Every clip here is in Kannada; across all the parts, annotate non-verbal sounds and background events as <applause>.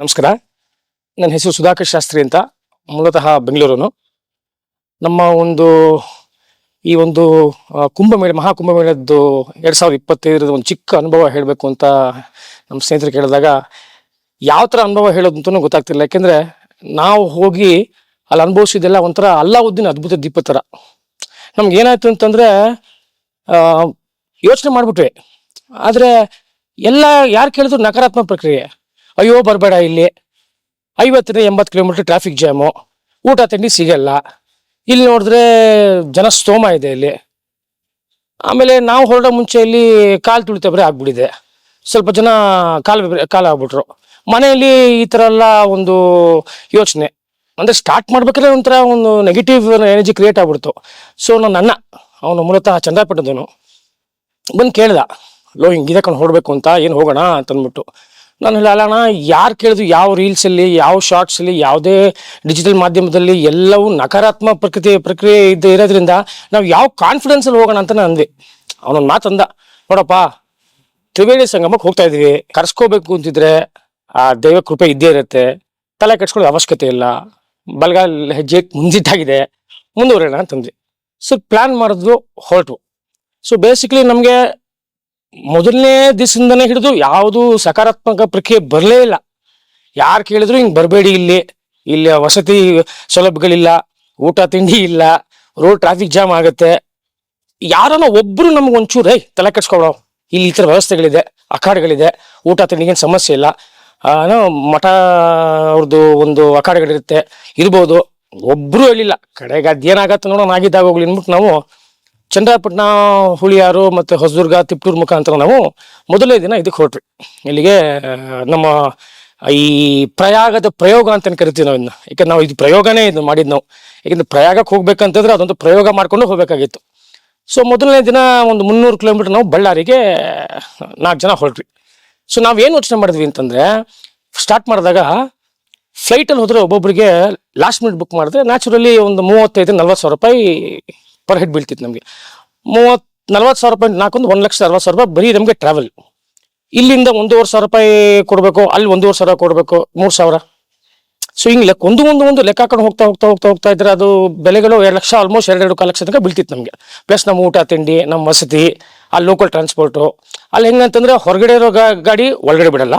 ನಮಸ್ಕಾರ. ನನ್ನ ಹೆಸರು ಸುಧಾಕರ್ ಶಾಸ್ತ್ರಿ ಅಂತ, ಮೂಲತಃ ಬೆಂಗಳೂರನು. ನಮ್ಮ ಒಂದು, ಈ ಒಂದು ಕುಂಭಮೇಳ, ಮಹಾಕುಂಭಮೇಳದ್ದು ಎರಡು ಸಾವಿರದ ಇಪ್ಪತ್ತೈದರದ ಒಂದು ಚಿಕ್ಕ ಅನುಭವ ಹೇಳಬೇಕು ಅಂತ ನಮ್ಮ ಸ್ನೇಹಿತರು ಕೇಳಿದಾಗ, ಯಾವ ಥರ ಅನುಭವ ಹೇಳೋದು ಅಂತಲೂ ಗೊತ್ತಾಗ್ತಿಲ್ಲ. ಯಾಕೆಂದರೆ, ನಾವು ಹೋಗಿ ಅಲ್ಲಿ ಅನುಭವಿಸಿದೆಲ್ಲ ಒಂಥರ ಅಲ್ಲಾವುದ್ದೀನ್ ಅದ್ಭುತ ದೀಪ ಥರ. ನಮ್ಗೆ ಏನಾಯ್ತು ಅಂತಂದರೆ ಯೋಚನೆ ಮಾಡಿಬಿಟ್ವಿ. ಆದರೆ, ಎಲ್ಲ ಯಾರು ಕೇಳಿದ್ರು ನಕಾರಾತ್ಮಕ ಪ್ರಕ್ರಿಯೆ. ಅಯ್ಯೋ, ಬರಬೇಡ ಇಲ್ಲಿ. ಐವತ್ತರಿಂದ ಎಂಬತ್ತು ಕಿಲೋಮೀಟರ್ ಟ್ರಾಫಿಕ್ ಜಾಮು ಊಟ, ತಿಂಡಿ ಸಿಗಲ್ಲ. ಇಲ್ಲಿ ನೋಡಿದ್ರೆ ಜನ ಸ್ತೋಮ ಇದೆ ಇಲ್ಲಿ. ಆಮೇಲೆ ನಾವು ಹೊರಡೋ ಮುಂಚೆ ಇಲ್ಲಿ ಕಾಲು ತುಳಿತ ಬರೀ ಆಗ್ಬಿಟ್ಟಿದೆ. ಸ್ವಲ್ಪ ಜನ ಕಾಲು ಕಾಲು ಆಗ್ಬಿಟ್ರು. ಮನೆಯಲ್ಲಿ ಈ ಥರ ಎಲ್ಲ ಒಂದು ಯೋಚನೆ. ಅಂದರೆ ಸ್ಟಾರ್ಟ್ ಮಾಡ್ಬೇಕಾದ್ರೆ ಒಂಥರ ಒಂದು ನೆಗೆಟಿವ್ ಎನರ್ಜಿ ಕ್ರಿಯೇಟ್ ಆಗ್ಬಿಡ್ತು. ಸೊ ನನ್ನ ಅಣ್ಣ, ಅವನು ಮೂಲತಃ ಚಂದ್ರಪಟ್ಟದವನು. ಬಂದು ಕೇಳ್ದ, ಲೋ ಹಿಂಗಿದೆ ಕಣ್ ಹೊರಡಬೇಕು ಅಂತ, ಏನು ಹೋಗೋಣ ಅಂತ ಅಂದ್ಬಿಟ್ಟು. ನಾನು ಹೇಳೋಣ ಯಾರು ಕೇಳಿದ್ರು ಯಾವ ರೀಲ್ಸಲ್ಲಿ ಯಾವ ಶಾರ್ಟ್ಸಲ್ಲಿ ಯಾವುದೇ ಡಿಜಿಟಲ್ ಮಾಧ್ಯಮದಲ್ಲಿ ಎಲ್ಲವೂ ನಕಾರಾತ್ಮಕ ಪ್ರಕೃತಿ, ಪ್ರಕ್ರಿಯೆ ಇದು ಇರೋದ್ರಿಂದ ನಾವು ಯಾವ ಕಾನ್ಫಿಡೆನ್ಸಲ್ಲಿ ಹೋಗೋಣ ಅಂತ ನಾನು ಅಂದ್ವಿ ಅವನೊಂದು ಮಾತಂದ ನೋಡಪ್ಪ, ತ್ರಿವೇಣಿ ಸಂಗಮಕ್ಕೆ ಹೋಗ್ತಾ ಇದೀವಿ. ಕರ್ಸ್ಕೋಬೇಕು ಅಂತಿದ್ರೆ ಆ ದೈವ ಕೃಪೆ ಇದ್ದೇ ಇರುತ್ತೆ. ತಲೆ ಕೆಡ್ಸ್ಕೊಳ್ಳೋ ಅವಶ್ಯಕತೆ ಇಲ್ಲ. ಬಲಗಾಲ ಹೆಜ್ಜೆ ಮುಂದಿಟ್ಟಾಗಿದೆ. ಮುಂದುವರೋಣ ಅಂತಂದ್ವಿ ಸೊ ಪ್ಲಾನ್ ಮಾಡಿದ್ವು ಹೊರಟು. ಸೊ ಬೇಸಿಕಲಿ ನಮಗೆ ಮೊದಲನೇ ದಿವಸದಿಂದನೇ ಹಿಡಿದು ಯಾವುದು ಸಕಾರಾತ್ಮಕ ಪ್ರಕ್ರಿಯೆ ಬರಲೇ ಇಲ್ಲ. ಯಾರು ಕೇಳಿದ್ರು ಹಿಂಗೆ ಬರಬೇಡಿ ಇಲ್ಲಿ ಇಲ್ಲಿ ವಸತಿ ಸೌಲಭ್ಯಗಳಿಲ್ಲ, ಊಟ ತಿಂಡಿ ಇಲ್ಲ ರೋಡ್ ಟ್ರಾಫಿಕ್ ಜಾಮ್ ಆಗುತ್ತೆ. ಯಾರನ್ನ ಒಬ್ರು ನಮ್ಗೆ ಒಂಚೂರು ಐ ತಲೆ ಕೆಡ್ಸ್ಕೊಳೋ ಇಲ್ಲಿ ಈ ಥರ ವ್ಯವಸ್ಥೆಗಳಿದೆ, ಅಖಾಡಗಳಿದೆ, ಊಟ ತಿಂಡಿಗೇನು ಸಮಸ್ಯೆ ಇಲ್ಲ. ಮಠ ಅವ್ರದ್ದು ಒಂದು ಅಖಾಡಗಳಿರುತ್ತೆ, ಇರ್ಬೋದು. ಒಬ್ರು ಹೇಳಿಲ್ಲ, ಕಡೆಗೆ ಅದೇನಾಗತ್ತೆ ನೋಡೋಣ ಆಗಿದ್ದಾಗ ಹೋಗ್ಲಿ ಅಂದ್ಬಿಟ್ಟು ನಾವು ಚಂದ್ರಪಟ್ಟಣ ಹುಳಿಯಾರು ಮತ್ತು ಹೊಸದುರ್ಗ, ತಿಪ್ಟೂರು ಮುಖಾಂತರ ನಾವು ಮೊದಲನೇ ದಿನ ಇದಕ್ಕೆ ಹೊರಟ್ರಿ ಇಲ್ಲಿಗೆ ನಮ್ಮ ಈ ಪ್ರಯಾಗದ ಪ್ರಯೋಗ ಅಂತ ಕರಿತೀವಿ ನಾವು ಇದನ್ನ ಯಾಕಂದ್ರೆ ನಾವು ಇದು ಪ್ರಯೋಗನೇ ಇದು ಮಾಡಿದ್ದು ನಾವು. ಯಾಕಂದ್ರೆ ಪ್ರಯಾಗಕ್ಕೆ ಹೋಗ್ಬೇಕಂತಂದ್ರೆ ಅದೊಂದು ಪ್ರಯೋಗ ಮಾಡ್ಕೊಂಡು ಹೋಗಬೇಕಾಗಿತ್ತು. ಸೊ ಮೊದಲನೇ ದಿನ ಒಂದು ಮುನ್ನೂರು ಕಿಲೋಮೀಟರ್ ನಾವು ಬಳ್ಳಾರಿಗೆ, ನಾಲ್ಕು ಜನ ಹೊರಟ್ರಿ ಸೊ ನಾವೇನು ಯೋಚನೆ ಮಾಡಿದ್ವಿ ಅಂತಂದ್ರೆ, ಸ್ಟಾರ್ಟ್ ಮಾಡಿದಾಗ ಫ್ಲೈಟಲ್ಲಿ ಹೋದರೆ ಒಬ್ಬೊಬ್ಬರಿಗೆ ಲಾಸ್ಟ್ ಮಿನಿಟ್ ಬುಕ್ ಮಾಡಿದ್ರೆ ನ್ಯಾಚುರಲಿ ಒಂದು ಮೂವತ್ತೈದು ನಲ್ವತ್ತು ಸಾವಿರ ರೂಪಾಯಿ ಪರ್ ಹೆಡ್ ಬೀಳ್ತಿತ್ತು ನಮಗೆ. ಮೂವತ್ತು ನಲ್ವತ್ತು ಸಾವಿರ ರೂಪಾಯಿ ನಾಲ್ಕೊಂದು ಒಂದು ಲಕ್ಷ ಅರವತ್ತು ಸಾವಿರ ರೂಪಾಯಿ ಬರೀ ನಮಗೆ ಟ್ರಾವೆಲ್ ಇಲ್ಲಿಂದ ಒಂದೂವರೆ ಸಾವಿರ ರೂಪಾಯಿ ಕೊಡಬೇಕು, ಅಲ್ಲಿ ಒಂದೂವರೆ ಸಾವಿರ ಕೊಡಬೇಕು, ಮೂರು ಸಾವಿರ. ಸೊ ಹಿಂಗೆ ಲೆಕ್ಕ, ಒಂದು ಒಂದು ಒಂದು ಲೆಕ್ಕ ಹಾಕೊಂಡು ಹೋಗ್ತಾ ಹೋಗ್ತಾ ಹೋಗ್ತಾ ಹೋಗ್ತಾ ಇದ್ರೆ ಅದು ಬೆಲೆಗಳು ಎರಡು ಲಕ್ಷ ಆಲ್ಮೋಸ್ಟ್ ಎರಡು ಎರಡು ಕಾಲು ಲಕ್ಷ ತನಕ ಬೀಳ್ತಿತ್ತು ನಮಗೆ. ಪ್ಲಸ್ ನಮ್ಮ ಊಟ, ತಿಂಡಿ, ನಮ್ಮ ವಸತಿ, ಅಲ್ಲಿ ಲೋಕಲ್ ಟ್ರಾನ್ಸ್ಪೋರ್ಟು ಅಲ್ಲಿ ಹೆಂಗಂತಂದ್ರೆ ಹೊರಗಡೆ ಇರೋ ಗಾಡಿ ಒಳಗಡೆ ಬಿಡಲ್ಲ.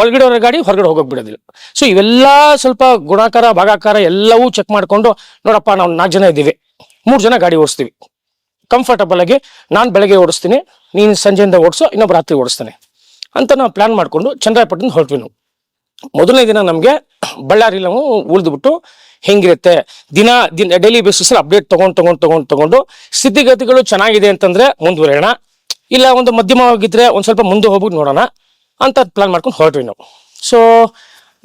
ಒಳಗಡೆ ಇರೋ ಗಾಡಿ ಹೊರಗಡೆ ಹೋಗೋಕೆ ಬಿಡೋದಿಲ್ಲ. ಸೊ ಇವೆಲ್ಲ ಸ್ವಲ್ಪ ಗುಣಾಕಾರ, ಭಾಗಾಕಾರ ಎಲ್ಲವೂ ಚೆಕ್ ಮಾಡಿಕೊಂಡು ನೋಡಪ್ಪ ನಾವು ನಾಲ್ಕು ಜನ ಇದ್ದೀವಿ. ಮೂರು ಜನ ಗಾಡಿ ಓಡಿಸ್ತೀವಿ. ಕಂಫರ್ಟಬಲ್ ಆಗಿ ನಾನು ಬೆಳಗ್ಗೆ ಓಡಿಸ್ತೀನಿ, ನೀನು ಸಂಜೆಯಿಂದ ಓಡಿಸೋ ಇನ್ನೊಬ್ಬ ರಾತ್ರಿ ಓಡಿಸ್ತಾನೆ. ಅಂತ ನಾವು ಪ್ಲಾನ್ ಮಾಡಿಕೊಂಡು ಚಂದ್ರಾಯಪಟ್ಟಣ ಹೊರಟ್ವಿ ನಾವು. ಮೊದಲನೇ ದಿನ ನಮಗೆ ಬಳ್ಳಾರಿ ನಾವು ಉಳಿದ್ಬಿಟ್ಟು ಹೆಂಗಿರುತ್ತೆ, ದಿನ ದಿನ ಡೈಲಿ ಬೇಸಿಸ್ ಅಪ್ಡೇಟ್ ತೊಗೊಂಡು, ತಗೊಂಡು ತಗೊಂಡು ತಗೊಂಡು ಸ್ಥಿತಿಗತಿಗಳು ಚೆನ್ನಾಗಿದೆ ಅಂತಂದ್ರೆ ಮುಂದುವರಿಯೋಣ. ಇಲ್ಲ ಒಂದು ಮಧ್ಯಮವಾಗಿದ್ರೆ ಒಂದು ಸ್ವಲ್ಪ ಮುಂದೆ ಹೋಗ್ಬಿಟ್ಟು ನೋಡೋಣ ಅಂತ ಪ್ಲಾನ್ ಮಾಡ್ಕೊಂಡು ಹೊರಟ್ವಿ ನಾವು. ಸೊ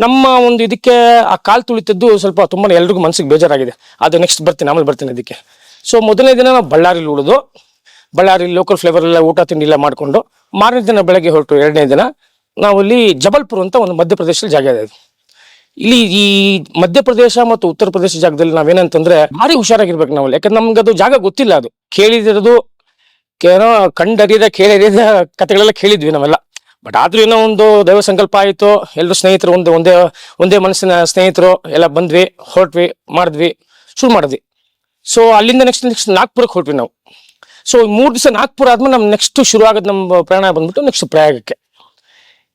ನಮ್ಮ ಒಂದು ಇದಕ್ಕೆ ಆ ಕಾಲು ತುಳಿತದ್ದು ಸ್ವಲ್ಪ ತುಂಬಾ ಎಲ್ರಿಗೂ ಮನಸ್ಸಿಗೆ ಬೇಜಾರಾಗಿದೆ. ಅದು ನೆಕ್ಸ್ಟ್ ಬರ್ತೀನಿ, ಆಮೇಲೆ ಬರ್ತೀನಿ ಇದಕ್ಕೆ. ಸೊ ಮೊದಲನೇ ದಿನ ನಾವು ಬಳ್ಳಾರಿಲಿ ಉಳಿದು ಬಳ್ಳಾರಿ ಲೋಕಲ್ ಫ್ಲೇವರ್ ಎಲ್ಲ ಊಟ ತಿಂಡಿ ಎಲ್ಲ ಮಾಡಿಕೊಂಡು, ಮಾರನೇ ದಿನ ಬೆಳಗ್ಗೆ ಹೊರಟು ಎರಡನೇ ದಿನ ನಾವು ಇಲ್ಲಿ ಜಬಲ್ಪುರ್ ಅಂತ ಒಂದು ಮಧ್ಯಪ್ರದೇಶದಲ್ಲಿ ಜಾಗ ಇದೆ. ಇಲ್ಲಿ ಈ ಮಧ್ಯಪ್ರದೇಶ ಮತ್ತು ಉತ್ತರ ಪ್ರದೇಶ ಜಾಗದಲ್ಲಿ ನಾವೇನಂತಂದ್ರೆ ಭಾರಿ ಹುಷಾರಾಗಿರ್ಬೇಕು ನಾವು ಯಾಕಂದ್ರೆ ನಮ್ಗೆ ಅದು ಜಾಗ ಗೊತ್ತಿಲ್ಲ ಅದು. ಕೇಳಿದಿರೋದು, ಏನೋ ಕಂಡರಿಯದ ಕೇಳಿದ ಕಥೆಗಳೆಲ್ಲ ಕೇಳಿದ್ವಿ ನಾವೆಲ್ಲ. ಬಟ್ ಆದ್ರೂ ಏನೋ ಒಂದು ದೈವ ಸಂಕಲ್ಪ ಆಯಿತು ಎಲ್ಲರೂ ಸ್ನೇಹಿತರು ಒಂದು, ಒಂದೇ ಒಂದೇ ಮನಸ್ಸಿನ ಸ್ನೇಹಿತರು ಎಲ್ಲ ಬಂದ್ವಿ, ಹೊರಟ್ವಿ, ಮಾಡಿದ್ವಿ, ಶುರು ಮಾಡಿದ್ವಿ. ಸೊ ಅಲ್ಲಿಂದ ನೆಕ್ಸ್ಟ್ ನೆಕ್ಸ್ಟ್ ನಾಗ್ಪುರಕ್ಕೆ ಹೊರಟ್ವಿ ನಾವು. ಸೊ ಮೂರು ದಿವಸ ನಾಗ್ಪುರ ಆದ್ಮೇಲೆ ನಮ್ಮ ನೆಕ್ಸ್ಟ್ ಶುರು ಆಗೋದು ನಮ್ಮ ಪ್ರಯಾಣ ಬಂದ್ಬಿಟ್ಟು ನೆಕ್ಸ್ಟ್ ಪ್ರಯಾಗಕ್ಕೆ.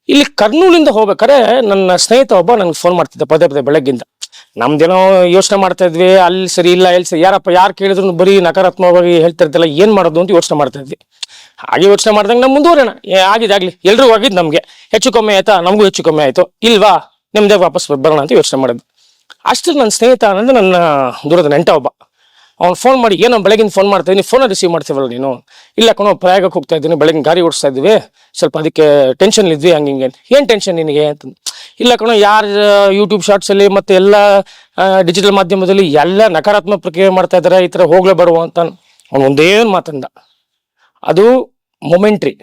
ಇಲ್ಲಿ ಕರ್ನೂಲಿಂದ ಹೋಗ್ಬೇಕಾದ್ರೆ ನನ್ನ ಸ್ನೇಹಿತ ಒಬ್ಬ ನನಗೆ ಫೋನ್ ಮಾಡ್ತಿದ್ದೆ ಪದೇ ಪದೇ ಬೆಳಗ್ಗಿಂದ. ನಮ್ದೇನೋ ಯೋಚನೆ ಮಾಡ್ತಾ ಇದ್ವಿ, ಅಲ್ಲಿ ಸರಿ ಇಲ್ಲ, ಎಲ್ಲಿ ಸರಿ, ಯಾರಪ್ಪ ಯಾರು ಕೇಳಿದ್ರು ಬರೀ ನಕಾರಾತ್ಮಕವಾಗಿ ಹೇಳ್ತಾ ಇರ್ತಲ್ಲ, ಏನ್ ಮಾಡೋದು ಅಂತ ಯೋಚನೆ ಮಾಡ್ತಾ ಇದ್ವಿ. ಹಾಗೆ ಯೋಚನೆ ಮಾಡ್ದಂಗೆ ನಾವು ಮುಂದುವರೋಣ ಆಗಿದೆ, ಆಗ್ಲಿ. ಎಲ್ರಿಗೂ ಆಗಿದ್ದು ನಮಗೆ. ಹೆಚ್ಚು ಕಮ್ಮಿ ಆಯ್ತಾ? ನಮಗೂ ಹೆಚ್ಚು ಕಮ್ಮಿ ಆಯ್ತು. ಇಲ್ವಾ? ನಿಮ್ದೇ ವಾಪಸ್ ಬರೋಣ ಅಂತ ಯೋಚನೆ ಮಾಡಿದ್ದು. ಅಷ್ಟು ನನ್ನ ಸ್ನೇಹಿತ ಅನ್ನೋದು ನನ್ನ ದೂರದ ನೆಂಟ ಒಬ್ಬ. ಅವ್ನು ಫೋನ್ ಮಾಡಿ, ಏನೋ ಬೆಳಗಿನ ಫೋನ್ ಮಾಡ್ತಾ ಇದ್ದೀನಿ ಫೋನ್ ರಿಸೀವ್ ಮಾಡ್ತೀವಲ್ಲ ನೀನು? ಇಲ್ಲ ಕಣೋ, ಪ್ರಯಾಗಕ್ಕೆ ಹೋಗ್ತಾ ಇದ್ದೀನಿ ಬೆಳಗಿನ ಗಾಡಿ ಓಡಿಸ್ತಾ ಇದ್ವಿ. ಸ್ವಲ್ಪ ಅದಕ್ಕೆ ಟೆನ್ಷನ್ ಇದ್ವಿ, ಹಂಗೆ ಹಿಂಗೆ ಏನು ಟೆನ್ಷನ್ ನಿನಗೆ ಅಂತ. ಇಲ್ಲ ಕಣೋ, ಯಾರು ಯೂಟ್ಯೂಬ್ ಶಾರ್ಟ್ಸಲ್ಲಿ ಮತ್ತೆ ಎಲ್ಲ ಡಿಜಿಟಲ್ ಮಾಧ್ಯಮದಲ್ಲಿ ಎಲ್ಲ ನಕಾರಾತ್ಮಕ ಪ್ರಕ್ರಿಯೆ ಮಾಡ್ತಾ ಇದ್ದಾರೆ ಈ ಥರ ಹೋಗ್ಲೇ ಬರುವ ಅಂತ. ಅವನು ಒಂದೇನು ಮಾತಂದ. ಅದು ಮೊಮೆಂಟ್ರಿ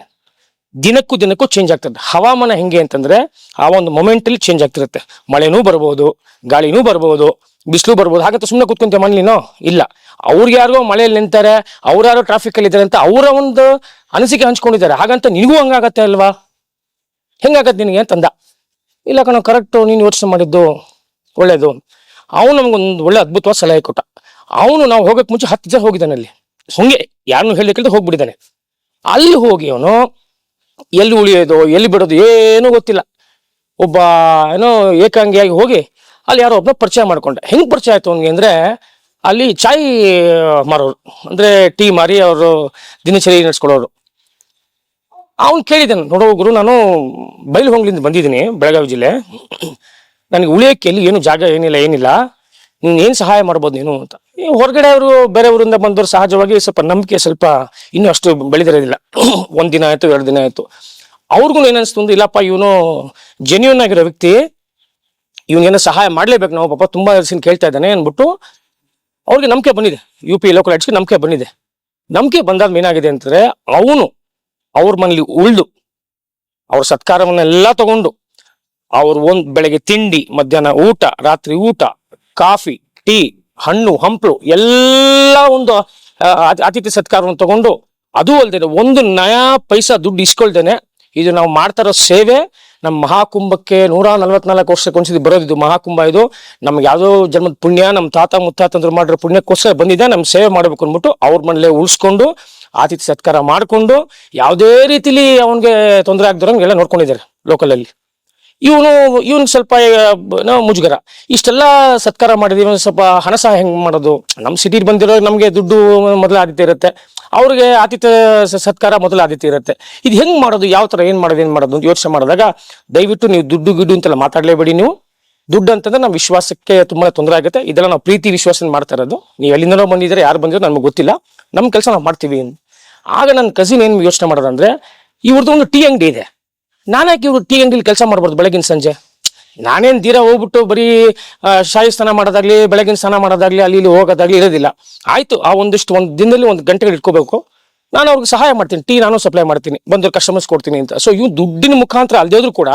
ದಿನಕ್ಕೂ ದಿನಕ್ಕೂ ಚೇಂಜ್ ಆಗ್ತದೆ. ಹವಾಮಾನ ಹೆಂಗೆ ಅಂತಂದ್ರೆ ಆ ಒಂದು ಮೊಮೆಂಟಲ್ಲಿ ಚೇಂಜ್ ಆಗ್ತಿರುತ್ತೆ. ಮಳೆನೂ ಬರ್ಬೋದು, ಗಾಳಿನೂ ಬರ್ಬೋದು, ಬಿಸಿಲು ಬರ್ಬೋದು. ಹಾಗಂತ ಸುಮ್ಮನೆ ಕೂತ್ಕೊಂತೀಯ ಮನೇಲಿನೋ ಇಲ್ಲ. ಅವ್ರಿಗೆ ಯಾರಿಗೋ ಮಳೆಯಲ್ಲಿ ನಿಂತಾರೆ, ಅವ್ರು ಯಾರೋ ಟ್ರಾಫಿಕ್ ಅಲ್ಲಿ ಇದ್ದಾರೆ ಅಂತ ಅವರ ಒಂದು ಅನಿಸಿಕೆ ಹಂಚ್ಕೊಂಡಿದ್ದಾರೆ. ಹಾಗಂತ ನಿನಗೂ ಹಂಗಾಗತ್ತೆ ಅಲ್ವಾ? ಹೆಂಗಾಗತ್ತೆ ನಿನಗೆ ಅಂತಂದ? ಇಲ್ಲ ಕಣ ಕರೆಕ್ಟು ನೀನು ಯೋಚನೆ ಮಾಡಿದ್ದು ಒಳ್ಳೇದು. ಅವನು ನಮಗೊಂದು ಒಳ್ಳೆ ಅದ್ಭುತವಾದ ಸಲಹೆ ಕೊಟ್ಟ. ಅವನು ನಾವು ಹೋಗಕ್ಕೆ ಮುಂಚೆ ಹತ್ತು ಜನ ಹೋಗಿದ್ದಾನೆ ಅಲ್ಲಿ. ಹಂಗೆ ಯಾರನ್ನು ಹೇಳಲಿಕ್ಕೆ ಹೋಗ್ಬಿಟ್ಟಿದ್ದಾನೆ. ಅಲ್ಲಿ ಹೋಗಿ ಅವನು, ಎಲ್ಲಿ ಉಳಿಯೋದು, ಎಲ್ಲಿ ಬಿಡೋದು ಏನೂ ಗೊತ್ತಿಲ್ಲ. ಒಬ್ಬ, ಏನೋ, ಏಕಾಂಗಿಯಾಗಿ ಹೋಗಿ ಅಲ್ಲಿ ಯಾರೋ ಒಬ್ಬನ ಪರಿಚಯ ಮಾಡ್ಕೊಂಡೆ. ಹೆಂಗೆ ಪರಿಚಯ ಆಯ್ತು ಅವನಿಗೆ ಅಂದರೆ, ಅಲ್ಲಿ ಚಾಯ್ ಮಾರೋರು. ಅಂದರೆ ಟೀ ಮಾರಿ ಅವರು ದಿನಚರಿ ನಡೆಸ್ಕೊಳ್ಳೋರು. ಅವ್ನು ಕೇಳಿದ್ದಾನೆ ನೋಡೋ ಗುರು, ನಾನು ಬಯಲು ಹೊಂಗ್ಲಿಂದ ಬಂದಿದ್ದೀನಿ, ಬೆಳಗಾವಿ ಜಿಲ್ಲೆ. ನನಗೆ ಉಳಿಯೋಕ್ಕೆ ಎಲ್ಲಿ ಏನು ಜಾಗ ಏನಿಲ್ಲ ಏನಿಲ್ಲ. ನೀನು ಏನು ಸಹಾಯ ಮಾಡ್ಬೋದು ನೀನು ಅಂತ. ಈ ಹೊರಗಡೆ ಅವರು ಬೇರೆ ಊರಿಂದ ಬಂದವರು ಸಹಜವಾಗಿ ಸ್ವಲ್ಪ ನಂಬಿಕೆ ಸ್ವಲ್ಪ ಇನ್ನೂ ಅಷ್ಟು ಬೆಳೆದಿರೋದಿಲ್ಲ. <clears throat> ಒಂದ್ ದಿನ ಆಯ್ತು, ಎರಡು ದಿನ ಆಯ್ತು. ಅವ್ರಿಗೂ ಏನನ್ಸ್ತು ಅಂದ್ರೆ, ಇಲ್ಲಪ್ಪ, ಇವನು ಜೆನ್ಯೂನ್ ಆಗಿರೋ ವ್ಯಕ್ತಿ. ಇವನಿಗೇನೋ ಸಹಾಯ ಮಾಡ್ಲೇಬೇಕು ನಾವು, ಪಾಪ ತುಂಬಾ ಸಿನ್ ಕೇಳ್ತಾ ಇದ್ದಾನೆ ಅಂದ್ಬಿಟ್ಟು ಅವ್ರಿಗೆ ನಂಬಿಕೆ ಬಂದಿದೆ. ಯು ಪಿ ಲೋಕಲ್ ಹೆಡ್ಸ್ಗೆ ನಂಬಿಕೆ ಬಂದಿದೆ. ನಂಬಿಕೆ ಬಂದಾದ್ಮೇಲೆ ಏನಾಗಿದೆ ಅಂತಂದ್ರೆ, ಅವನು ಅವ್ರ ಮನೇಲಿ ಉಳ್ದು, ಅವ್ರ ಸತ್ಕಾರವನ್ನೆಲ್ಲ ತಗೊಂಡು, ಅವ್ರ ಒಂದ್ ಬೆಳಗ್ಗೆ ತಿಂಡಿ, ಮಧ್ಯಾಹ್ನ ಊಟ, ರಾತ್ರಿ ಊಟ, ಕಾಫಿ, ಟೀ ಹಣ್ಣು, ಹಂಪಲು ಎಲ್ಲ ಒಂದು ಅತಿಥಿ ಸತ್ಕಾರವನ್ನು ತಗೊಂಡು ಅದು ಅಲ್ಲದೆ ಒಂದು ನಯಾ ಪೈಸಾ ದುಡ್ಡು ಇಸ್ಕೊಳ್ದೇನೆ. ಇದು ನಾವು ಮಾಡ್ತಾ ಇರೋ ಸೇವೆ. ನಮ್ಮ ಮಹಾಕುಂಭಕ್ಕೆ ನೂರ ನಲವತ್ನಾಲ್ಕು ವರ್ಷಕ್ಕೆ ಒಂದ್ಸತಿ ಬರೋದು ಇದು ಮಹಾಕುಂಭ ಇದು. ನಮ್ಗೆ ಯಾವುದೋ ಜನ್ಮದ ಪುಣ್ಯ, ನಮ್ಮ ತಾತ ಮುತ್ತಾತಂದ್ರು ಮಾಡಿರೋ ಪುಣ್ಯಕ್ಕೋಸ್ಕರ ಬಂದಿದೆ. ನಮ್ಮ ಸೇವೆ ಮಾಡ್ಬೇಕು ಅಂದ್ಬಿಟ್ಟು ಅವ್ರ ಮನೇಲೆ ಉಳಿಸ್ಕೊಂಡು ಆತಿಥ್ಯ ಸತ್ಕಾರ ಮಾಡಿಕೊಂಡು ಯಾವುದೇ ರೀತಿಲಿ ಅವನಿಗೆ ತೊಂದರೆ ಆಗ್ದಿರೋಂಗೆಲ್ಲ ನೋಡ್ಕೊಂಡಿದ್ದಾರೆ ಲೋಕಲ್ ಅಲ್ಲಿ. ಇವನು, ಇವನ್ ಸ್ವಲ್ಪ ನಾವು ಮುಜುಗರ. ಇಷ್ಟೆಲ್ಲ ಸತ್ಕಾರ ಮಾಡಿದೀವಿ ಸ್ವಲ್ಪ ಹಣ ಸಹ ಹೆಂಗ್ ಮಾಡೋದು? ನಮ್ ಸಿಟಿಗೆ ಬಂದಿರೋ ನಮ್ಗೆ ದುಡ್ಡು ಮೊದಲ ಆದಿತ್ಯ ಇರುತ್ತೆ. ಅವ್ರಿಗೆ ಆತಿಥ್ಯ ಸತ್ಕಾರ ಮೊದಲ ಆದಿತ್ಯ ಇರುತ್ತೆ. ಇದು ಹೆಂಗ್ ಮಾಡೋದು? ಯಾವ ತರ ಏನ್ ಮಾಡೋದು ಏನ್ ಮಾಡೋದು ಅಂತ ಯೋಚನೆ ಮಾಡಿದಾಗ, ದಯವಿಟ್ಟು ನೀವು ದುಡ್ಡು, ಗಿಡ್ಡು ಅಂತೆಲ್ಲ ಮಾತಾಡ್ಲೇಬೇಡಿ ನೀವು. ದುಡ್ಡು ಅಂತಂದ್ರೆ ನಮ್ಮ ವಿಶ್ವಾಸಕ್ಕೆ ತುಂಬಾ ತೊಂದರೆ ಆಗುತ್ತೆ. ಇದೆಲ್ಲ ನಾವು ಪ್ರೀತಿ ವಿಶ್ವಾಸ ಮಾಡ್ತಾ ಇರೋದು. ನೀವು ಎಲ್ಲಿಂದನೋ ಬಂದಿದ್ರೆ ಯಾರು ಬಂದಿರೋ ನಮ್ಗೆ ಗೊತ್ತಿಲ್ಲ. ನಮ್ಮ ಕೆಲಸ ನಾವು ಮಾಡ್ತೀವಿ. ಆಗ ನನ್ನ ಕಸಿನ್ ಏನ್ ಯೋಚನೆ ಮಾಡೋದಂದ್ರೆ ಇವ್ರದ್ದು ಒಂದು ಟೀ ಅಂಗಡಿ ಇದೆ. ನಾನ್ಯಾಕೆ ಇವರು ಟೀ ಅಂಗಡಿಲಿ ಕೆಲಸ ಮಾಡ್ಬಾರ್ದು ಬೆಳಗಿನ ಸಂಜೆ? ನಾನೇನ್ ದೀರ ಹೋಗ್ಬಿಟ್ಟು ಬರೀ ಶಾಯಿ ಸ್ನಾನ ಮಾಡೋದಾಗ್ಲಿ, ಬೆಳಗಿನ ಸ್ನಾನ ಮಾಡೋದಾಗ್ಲಿ, ಅಲ್ಲಿ ಇಲ್ಲಿ ಹೋಗೋದಾಗ್ಲಿ ಇರೋದಿಲ್ಲ. ಆಯ್ತು, ಆ ಒಂದಿಷ್ಟು ಒಂದು ದಿನದಲ್ಲಿ ಒಂದು ಗಂಟೆಗಳು ಇಟ್ಕೋಬೇಕು. ನಾನು ಅವ್ರಿಗೆ ಸಹಾಯ ಮಾಡ್ತೀನಿ ಟೀ ನಾನು ಸಪ್ಲೈ ಮಾಡ್ತೀನಿ ಬಂದ್ರೆ ಕಸ್ಟಮರ್ಸ್ ಕೊಡ್ತೀನಿ ಅಂತ. ಸೊ ಇವ್ ದುಡ್ಡಿನ ಮುಖಾಂತರ ಅಲ್ದೇ ಇದ್ರೂ ಕೂಡ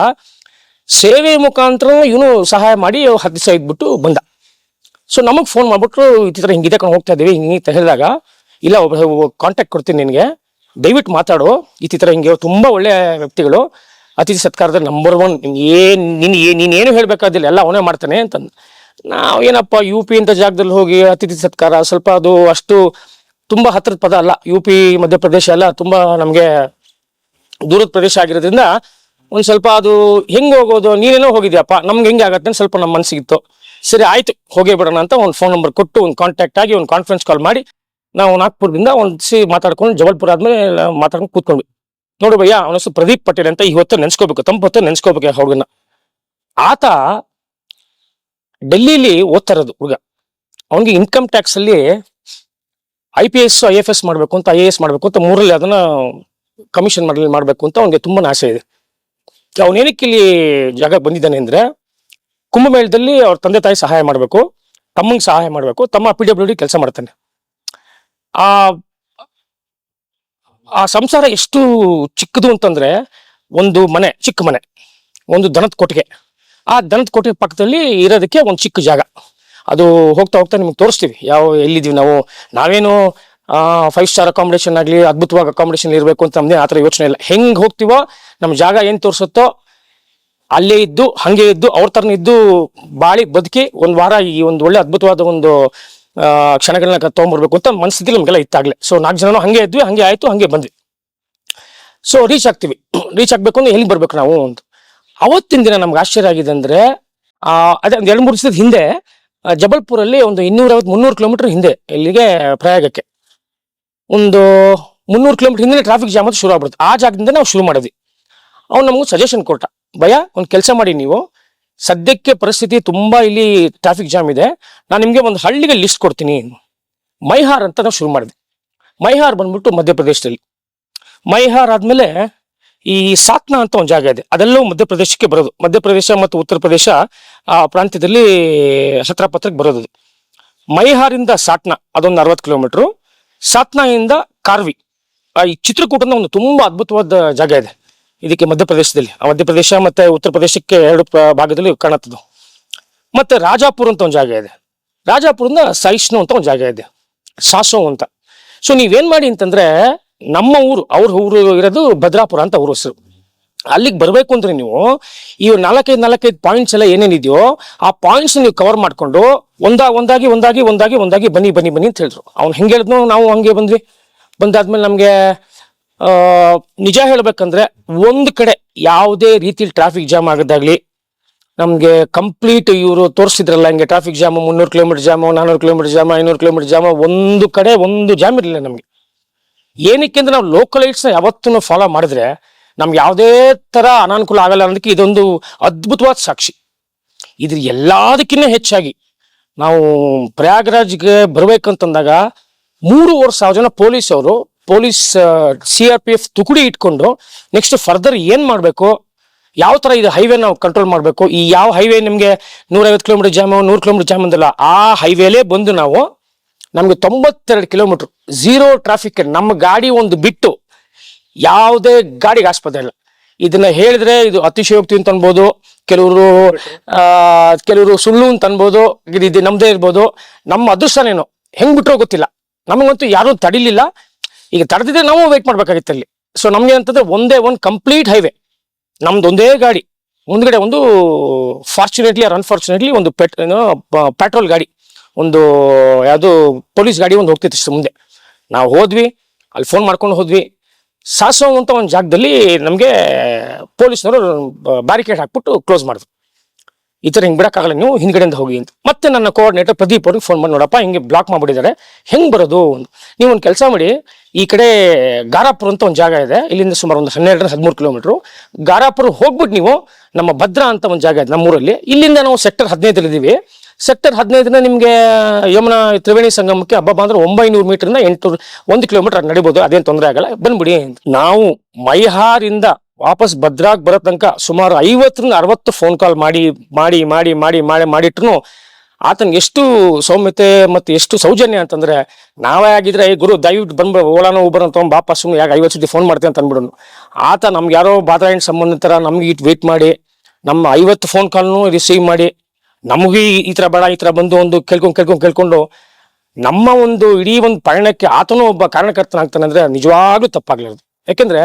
ಸೇವೆ ಮುಖಾಂತರ ಇವನು ಸಹಾಯ ಮಾಡಿ ಹತ್ತು ದಿವಸ ಇದ್ಬಿಟ್ಟು ಬಂದ. ಸೊ ನಮಗೆ ಫೋನ್ ಮಾಡ್ಬಿಟ್ರು, ಈ ಥರ ಹಿಂಗಿದೆ ಕಣ, ಹೋಗ್ತಾ ಇದೀವಿ, ಹಿಂಗೆ ಅಂತ ಹೇಳಿದಾಗ, ಇಲ್ಲ ಒಬ್ಬ ಕಾಂಟ್ಯಾಕ್ಟ್ ಕೊಡ್ತೀನಿ ನಿನಗೆ. ದಯವಿಟ್ಟು ಮಾತಾಡು. ಈ ಥರ ಹಿಂಗೆ ತುಂಬಾ ಒಳ್ಳೆ ವ್ಯಕ್ತಿಗಳು. ಅತಿಥಿ ಸತ್ಕಾರದ ನಂಬರ್ ಒನ್ ಏನ್ ನೀನ್ ನೀನು ನೀನ್ ಏನು ಹೇಳ್ಬೇಕಾದಿಲ್ಲ ಎಲ್ಲ ಅವನೇ ಮಾಡ್ತಾನೆ ಅಂತ ನಾವು ಏನಪ್ಪ ಯು ಪಿ ಅಂತ ಜಾಗದಲ್ಲಿ ಹೋಗಿ ಅತಿಥಿ ಸತ್ಕಾರ, ಸ್ವಲ್ಪ ಅದು ಅಷ್ಟು ತುಂಬಾ ಹತ್ತಿರದ ಪದ ಅಲ್ಲ. ಯು ಪಿ ಮಧ್ಯಪ್ರದೇಶ ಎಲ್ಲ ತುಂಬಾ ನಮಗೆ ದೂರದ ಪ್ರದೇಶ ಆಗಿರೋದ್ರಿಂದ ಒಂದ್ ಸ್ವಲ್ಪ ಅದು ಹೆಂಗೆ ಹೋಗೋದು, ನೀನೇನೋ ಹೋಗಿದ್ಯಪ್ಪ, ನಮ್ಗೆ ಹೆಂಗೆ ಆಗತ್ತೆ ಅಂತ ಸ್ವಲ್ಪ ನಮ್ಮ ಮನಸ್ಸಿಗಿತ್ತು ಸರಿ, ಆಯ್ತು, ಹೋಗೇ ಬಿಡೋಣ ಅಂತ ಒಂದು ಫೋನ್ ನಂಬರ್ ಕೊಟ್ಟು ಒಂದು ಕಾಂಟ್ಯಾಕ್ಟ್ ಆಗಿ ಒಂದು ಕಾನ್ಫರೆನ್ಸ್ ಕಾಲ್ ಮಾಡಿ ನಾವು ನಾಗ್ಪುರದಿಂದ ಒಂದು ಸಿ ಮಾತಾಡ್ಕೊಂಡು ಜಬಲ್ಪುರ ಆದ್ಮೇಲೆ ಮಾತಾಡ್ಕೊಂಡು ಕೂತ್ಕೊಂಡ್ವಿ. ನೋಡು ಭಯ್ಯ, ಅವನ ಹೆಸರು ಪ್ರದೀಪ್ ಪಟೇಲ್ ಅಂತ ಈ ಹೊತ್ತು ನೆನ್ಸ್ಕೋಬೇಕು ತಂಪು ಹೊತ್ತು ನೆನ್ಸ್ಕೋಬೇಕು ಹುಡುಗನ ಆತ ಡೆಲ್ಲಿಲಿ ಓದ್ತಾ ಇರೋದು ಹುಡುಗ. ಅವನಿಗೆ ಇನ್ಕಮ್ ಟ್ಯಾಕ್ಸ್ ಅಲ್ಲಿ I P S I F S ಮಾಡ್ಬೇಕು ಅಂತ ಐ ಎ ಎಸ್ ಮಾಡ್ಬೇಕು ಅಂತ, ಮೂರಲ್ಲಿ ಅದನ್ನ ಕಮಿಷನ್ ಮಾಡಲಿ, ಮಾಡ್ಬೇಕು ಅಂತ ಅವನಿಗೆ ತುಂಬಾ ಆಸೆ ಇದೆ. ಅವನೇನಕ್ಕೆ ಇಲ್ಲಿ ಜಾಗ ಬಂದಿದ್ದಾನೆ ಅಂದ್ರೆ, ಕುಂಭಮೇಳದಲ್ಲಿ ಅವ್ರ ತಂದೆ ತಾಯಿ ಸಹಾಯ ಮಾಡಬೇಕು, ತಮ್ಮಂಗೆ ಸಹಾಯ ಮಾಡಬೇಕು, ತಮ್ಮ ಪಿ ಡಬ್ಲ್ಯೂ ಡಿ ಕೆಲಸ ಮಾಡ್ತಾನೆ. ಆ ಆ ಸಂಸಾರ ಎಷ್ಟು ಚಿಕ್ಕದು ಅಂತಂದ್ರೆ ಒಂದು ಮನೆ, ಚಿಕ್ಕ ಮನೆ, ಒಂದು ದನದ ಕೊಟ್ಟಿಗೆ. ಆ ದನದ ಕೊಟ್ಟಿಗೆ ಪಕ್ಕದಲ್ಲಿ ಇರೋದಕ್ಕೆ ಒಂದು ಚಿಕ್ಕ ಜಾಗ. ಅದು ಹೋಗ್ತಾ ಹೋಗ್ತಾ ನಿಮ್ಗೆ ತೋರಿಸ್ತೀವಿ. ಯಾವ ಎಲ್ಲಿದ್ದೀವಿ ನಾವು? ನಾವೇನು ಫೈವ್ ಸ್ಟಾರ್ ಅಕಾಮಿಡೇಷನ್ ಆಗಲಿ, ಅದ್ಭುತವಾಗಿ ಅಕಾಮಿಡೇಷನ್ ಇರಬೇಕು ಅಂತ ನಮ್ದೇ ಆ ಥರ ಯೋಚನೆ ಇಲ್ಲ. ಹೆಂಗೆ ಹೋಗ್ತೀವೋ, ನಮ್ಮ ಜಾಗ ಏನು ತೋರಿಸುತ್ತೋ, ಅಲ್ಲೇ ಇದ್ದು, ಹಂಗೆ ಇದ್ದು, ಅವ್ರ ಥರನೇ ಇದ್ದು, ಬಾಳಿ ಬದುಕಿ ಒಂದು ವಾರ ಈ ಒಂದು ಒಳ್ಳೆ ಅದ್ಭುತವಾದ ಒಂದು ಕ್ಷಣಗಳನ್ನ ತಗೊಂಡ್ಬರ್ಬೇಕು ಅಂತ ಮನಸ್ಥಿತಿ ನಮಗೆಲ್ಲ ಇತ್ತಾಗಲೇ. ಸೊ ನಾಲ್ಕು ಜನನು ಹಂಗೆ ಇದ್ವಿ, ಹಂಗೆ ಆಯಿತು, ಹಂಗೆ ಬಂದ್ವಿ. ಸೊ ರೀಚ್ ಆಗ್ತೀವಿ. <clears throat> ರೀಚ್ ಆಗಬೇಕು ಅಂದ್ರೆ ಎಲ್ಲಿ ಬರ್ಬೇಕು ನಾವು ಅಂತ. ಅವತ್ತಿನ ದಿನ ನಮ್ಗೆ ಆಶ್ಚರ್ಯ ಆಗಿದೆ ಅಂದ್ರೆ ಅದೇ ಒಂದು ಎರಡು ಮೂರು ದಿವಸದ ಹಿಂದೆ ಜಬಲ್ಪುರಲ್ಲಿ ಒಂದು ಇನ್ನೂರೈವತ್ತು, ಮುನ್ನೂರು ಕಿಲೋಮೀಟರ್ ಹಿಂದೆ, ಇಲ್ಲಿಗೆ ಪ್ರಯಾಗಕ್ಕೆ. ಒಂದು ಮುನ್ನೂರು ಕಿಲೋಮೀಟರ್ ಹಿಂದೆ ಟ್ರಾಫಿಕ್ ಜಾಮ್ ಅಂತ ಶುರು ಆಗ್ಬಿಡುತ್ತೆ ಆ ಜಾಗದಿಂದ ನಾವು ಶುರು ಮಾಡಿದ್ವಿ. ಅವ್ನು ನಮಗೂ ಸಜೆಷನ್ ಕೊಟ್ಟ ಭಯ ಒಂದು ಕೆಲಸ ಮಾಡಿ ನೀವು ಸದ್ಯಕ್ಕೆ ಪರಿಸ್ಥಿತಿ ತುಂಬಾ ಇಲ್ಲಿ ಟ್ರಾಫಿಕ್ ಜಾಮ್ ಇದೆ. ನಾನು ನಿಮಗೆ ಒಂದು ಹಳ್ಳಿಗೆ ಲಿಸ್ಟ್ ಕೊಡ್ತೀನಿ. ಮೈಹಾರ್ ಅಂತ ನಾವು ಶುರು ಮಾಡಿದೆ ಮೈಹಾರ್ ಬಂದ್ಬಿಟ್ಟು ಮಧ್ಯಪ್ರದೇಶದಲ್ಲಿ. ಮೈಹಾರ್ ಆದ್ಮೇಲೆ ಈ ಸಾತ್ನಾ ಅಂತ ಒಂದು ಜಾಗ ಇದೆ. ಅದೆಲ್ಲವೂ ಮಧ್ಯಪ್ರದೇಶಕ್ಕೆ ಬರೋದು. ಮಧ್ಯಪ್ರದೇಶ ಮತ್ತು ಉತ್ತರ ಪ್ರದೇಶ, ಆ ಪ್ರಾಂತ್ಯದಲ್ಲಿ ಹತ್ರ ಪತ್ರಕ್ಕೆ ಬರೋದು. ಮೈಹಾರಿಂದ ಸಾಟ್ನಾ ಅದೊಂದು ಅರವತ್ತು ಕಿಲೋಮೀಟರ್. ಸಾತ್ನಾಯಿಂದ ಕಾರ್ವಿ ಈ ಚಿತ್ರಕೂಟನ ಒಂದು ತುಂಬಾ ಅದ್ಭುತವಾದ ಜಾಗ ಇದೆ. ಇದಕ್ಕೆ ಮಧ್ಯಪ್ರದೇಶದಲ್ಲಿ. ಆ ಮಧ್ಯಪ್ರದೇಶ ಮತ್ತೆ ಉತ್ತರ ಪ್ರದೇಶಕ್ಕೆ ಎರಡು ಭಾಗದಲ್ಲಿ ಕಾಣತ್ತದು ಮತ್ತೆ ರಾಜಾಪುರ ಅಂತ ಒಂದು ಜಾಗ ಇದೆ. ರಾಜಾಪುರದ ಸೈಷ್ಣು ಅಂತ ಒಂದು ಜಾಗ ಇದೆ. ಸಾಸೋ ಅಂತ. ಸೊ ನೀವೇನ್ ಮಾಡಿ ಅಂತಂದ್ರೆ ನಮ್ಮ ಊರು, ಅವ್ರ ಊರು ಇರೋದು ಭದ್ರಾಪುರ ಅಂತ ಊರು ಹೆಸರು. ಅಲ್ಲಿಗೆ ಬರಬೇಕು ಅಂದ್ರೆ ನೀವು ಈ ನಾಲ್ಕೈದು ನಾಲ್ಕೈದು ಪಾಯಿಂಟ್ಸ್ ಎಲ್ಲ ಏನೇನಿದೆಯೋ ಆ ಪಾಯಿಂಟ್ಸ್ ನೀವು ಕವರ್ ಮಾಡಿಕೊಂಡು ಒಂದಾ, ಒಂದಾಗಿ ಒಂದಾಗಿ ಒಂದಾಗಿ ಒಂದಾಗಿ ಬನ್ನಿ ಬನ್ನಿ ಬನ್ನಿ ಅಂತ ಹೇಳಿದ್ರು. ಅವ್ನು ಹೆಂಗೆ ಹೇಳಿದ್ನು ನಾವು ಹಂಗೆ ಬಂದ್ವಿ. ಬಂದಾದ್ಮೇಲೆ ನಮಗೆ ನಿಜ ಹೇಳ್ಬೇಕಂದ್ರೆ ಒಂದು ಕಡೆ ಯಾವುದೇ ರೀತಿಲಿ ಟ್ರಾಫಿಕ್ ಜಾಮ್ ಆಗೋದಾಗ್ಲಿ, ನಮಗೆ ಕಂಪ್ಲೀಟ್ ಇವರು ತೋರಿಸಿದ್ರಲ್ಲ, ಹಿಂಗೆ ಟ್ರಾಫಿಕ್ ಜಾಮ್ ಮುನ್ನೂರು ಕಿಲೋಮೀಟರ್ ಜಾಮು ನಾನ್ನೂರು ಕಿಲೋಮೀಟರ್ ಜಾಮ್ ಐನೂರು ಕಿಲೋಮೀಟರ್ ಜಾಮ್ ಒಂದು ಕಡೆ ಒಂದು ಜಾಮ್ ಇರಲಿಲ್ಲ ನಮಗೆ. ಏನಕ್ಕೆ ಅಂದ್ರೆ ನಾವು ಲೋಕಲ್ ಲೈಟ್ಸ್ನ ಯಾವತ್ತೂ ಫಾಲೋ ಮಾಡಿದ್ರೆ ನಮ್ಗೆ ಯಾವುದೇ ತರ ಅನಾನುಕೂಲ ಆಗಲ್ಲ ಅನ್ನೋದಕ್ಕೆ ಇದೊಂದು ಅದ್ಭುತವಾದ ಸಾಕ್ಷಿ. ಇದ್ರ ಎಲ್ಲದಕ್ಕಿಂತ ಹೆಚ್ಚಾಗಿ ನಾವು ಪ್ರಯಾಗ್ರಾಜ್ಗೆ ಬರ್ಬೇಕಂತಂದಾಗ ಮೂರುವರೆ ಸಾವಿರ ಜನ ಪೊಲೀಸ್ ಅವರು police C R P F ತುಕುಡಿ ಇಟ್ಕೊಂಡು ನೆಕ್ಸ್ಟ್ ಫರ್ದರ್ ಏನ್ ಮಾಡಬೇಕು? ಯಾವ ತರ ಇದು ಹೈವೇ ನಾವು ಕಂಟ್ರೋಲ್ ಮಾಡಬೇಕು? ಈ ಯಾವ ಹೈವೇ ನಿಮಗೆ ನೂರೈವತ್ತು ಕಿಲೋಮೀಟರ್ ಜಾಮ್ ನೂರು ಕಿಲೋಮೀಟರ್ ಜಾಮ್ ಅಂದಲ್ಲ, ಆ ಹೈವೇಲೇ ಬಂದು ನಾವು ನಮಗೆ ತೊಂಬತ್ತೆರಡು ಕಿಲೋಮೀಟರ್ ಝೀರೋ ಟ್ರಾಫಿಕ್ ನಮ್ಮ ಗಾಡಿ ಒಂದು ಬಿಟ್ಟು ಯಾವುದೇ ಗಾಡಿಗೆ ಆಸ್ಪತ್ರೆ ಇಲ್ಲ. ಇದನ್ನ ಹೇಳಿದ್ರೆ ಇದು ಅತಿಶಯೋಕ್ತಿ ಅಂತ ಅನ್ಬೋದು, ಕೆಲವರು ಕೆಲವರು ಸುಳ್ಳು ಅಂತ ಅನ್ಬೋದು, ಇದು ನಮ್ದೇ ಇರ್ಬೋದು. ನಮ್ಮ ಅದೃಷ್ಟನೇನು? ಹೆಂಗ್ ಬಿಟ್ರೋ ಗೊತ್ತಿಲ್ಲ. ನಮಗಂತೂ ಯಾರೂ ತಡಿಲಿಲ್ಲ. ಈಗ ತಡೆದಿದ್ರೆ ನಾವು ವೇಟ್ ಮಾಡ್ಬೇಕಾಗಿತ್ತು ಅಲ್ಲಿ. ಸೊ ನಮ್ಗೆ ಅಂತಂದ್ರೆ ಒಂದೇ ಒಂದು ಕಂಪ್ಲೀಟ್ ಹೈವೇ ನಮ್ದು ಒಂದೇ ಗಾಡಿ. ಮುಂದ್ಗಡೆ ಒಂದು ಫಾರ್ಚುನೇಟ್ಲಿ ಆರ್ ಅನ್ಫಾರ್ಚುನೇಟ್ಲಿ ಒಂದು ಪೆಟ್ ಏನೋ ಪೆಟ್ರೋಲ್ ಗಾಡಿ. ಒಂದು, ಯಾವುದು ಪೊಲೀಸ್ ಗಾಡಿ ಒಂದು ಹೋಗ್ತಿತ್ತು ಮುಂದೆ. ನಾವು ಹೋದ್ವಿ, ಅಲ್ಲಿ ಫೋನ್ ಮಾಡ್ಕೊಂಡು ಹೋದ್ವಿ. ಸಾಸೋ ಅಂತ ಒಂದು ಜಾಗದಲ್ಲಿ ನಮಗೆ ಪೊಲೀಸ್ನವರು ಬ್ಯಾರಿಕೇಡ್ ಹಾಕ್ಬಿಟ್ಟು ಕ್ಲೋಸ್ ಮಾಡಿದ್ರು. ಈ ಥರ ಹಿಂಗೆ ಬಿಡಕ್ಕಾಗಲ್ಲ, ನೀವು ಹಿಂದ್ಗಡೆಯಿಂದ ಹೋಗಿ ಅಂತ. ಮತ್ತೆ ನನ್ನ ಕೋಆರ್ಡಿನೇಟರ್ ಪ್ರದೀಪ್ ಅವ್ರಿಗೆ ಫೋನ್ ಮಾಡಿ, ನೋಡಪ್ಪ, ಹಿಂಗೆ ಬ್ಲಾಕ್ ಮಾಡಿಬಿಟ್ಟಿದ್ದಾರೆ, ಹೆಂಗ್ ಬರೋದು ನೀವು ಒಂದು ಕೆಲಸ ಮಾಡಿ, ಈ ಕಡೆ ಗಾರಾಪುರ ಅಂತ ಒಂದು ಜಾಗ ಇದೆ, ಇಲ್ಲಿಂದ ಸುಮಾರು ಒಂದು ಹನ್ನೆರಡರಿಂದ ಹದಿಮೂರು ಕಿಲೋಮೀಟ್ರು ಗಾರಾಪುರ ಹೋಗ್ಬಿಟ್ಟು ನೀವು ನಮ್ಮ ಭದ್ರಾ ಅಂತ ಒಂದು ಜಾಗ ಇದೆ ನಮ್ಮೂರಲ್ಲಿ. ಇಲ್ಲಿಂದ ನಾವು ಸೆಕ್ಟರ್ ಹದಿನೈದರಲ್ಲಿ ಇದ್ದೀವಿ ಸೆಕ್ಟರ್ ಹದಿನೈದರಿಂದ ನಿಮಗೆ ಯಮುನಾ ತ್ರಿವೇಣಿ ಸಂಗಮಕ್ಕೆ ಹಬ್ಬ ಅಂದ್ರೆ ಒಂಬೈನೂರು ಮೀಟರ್ನ ಎಂಟು ಒಂದು ಕಿಲೋಮೀಟರ್ ನಡಿಬೋದು, ಅದೇನು ತೊಂದರೆ ಆಗಲ್ಲ. ಬಂದ್ಬಿಡಿ ನಾವು ಮೈಹಾರಿಂದ ವಾಪಸ್ ಭದ್ರಾಗ್ ಬರೋ ತನಕ ಸುಮಾರು ಐವತ್ತರಿಂದ ಅರವತ್ತು ಫೋನ್ ಕಾಲ್ ಮಾಡಿ ಮಾಡಿ ಮಾಡಿ ಮಾಡಿ ಮಾಡಿ ಮಾಡಿಟ್ರು ಆತನಿಗೆ ಎಷ್ಟು ಸೌಮ್ಯತೆ ಮತ್ತು ಎಷ್ಟು ಸೌಜನ್ಯ ಅಂತಂದ್ರೆ, ನಾವೇ ಆಗಿದ್ರೆ ಈ ಗುರು, ದಯವಿಟ್ಟು ಬಂದ್ಬ ಓಲಾನೋ ಊಬರ್ ಅಂತ ಬಾಪ ಸುಮ್ಮನೆ ಯಾಕೆ ಐವತ್ತು ಸತಿ ಫೋನ್ ಮಾಡ್ತೀನಿ ಅಂತ ಅಂದ್ಬಿಡೋನು ಆತ ನಮ್ಗೆ ಯಾರೋ ಬಾದ್ರಾಯಣ ಸಂಬಂಧಿತರ ನಮ್ಗೆ ಇಟ್ಟು ವೇಟ್ ಮಾಡಿ ನಮ್ಮ ಐವತ್ತು ಫೋನ್ ಕಾಲ್ನು ರಿಸೀವ್ ಮಾಡಿ, ನಮಗೆ ಈ ಥರ ಬೇಡ, ಈ ಥರ ಬಂದು ಒಂದು ಕೇಳ್ಕೊಂಡು ಕೇಳ್ಕೊಂಡು ಕೇಳ್ಕೊಂಡು ನಮ್ಮ ಒಂದು ಇಡೀ ಒಂದು ಪಯಣಕ್ಕೆ ಆತನೂ ಒಬ್ಬ ಕಾರಣಕರ್ತನಾಗ್ತಾನೆ ಅಂದ್ರೆ ನಿಜವಾಗ್ಲೂ ತಪ್ಪಾಗ್ಲಾರ್ದು. ಯಾಕೆಂದ್ರೆ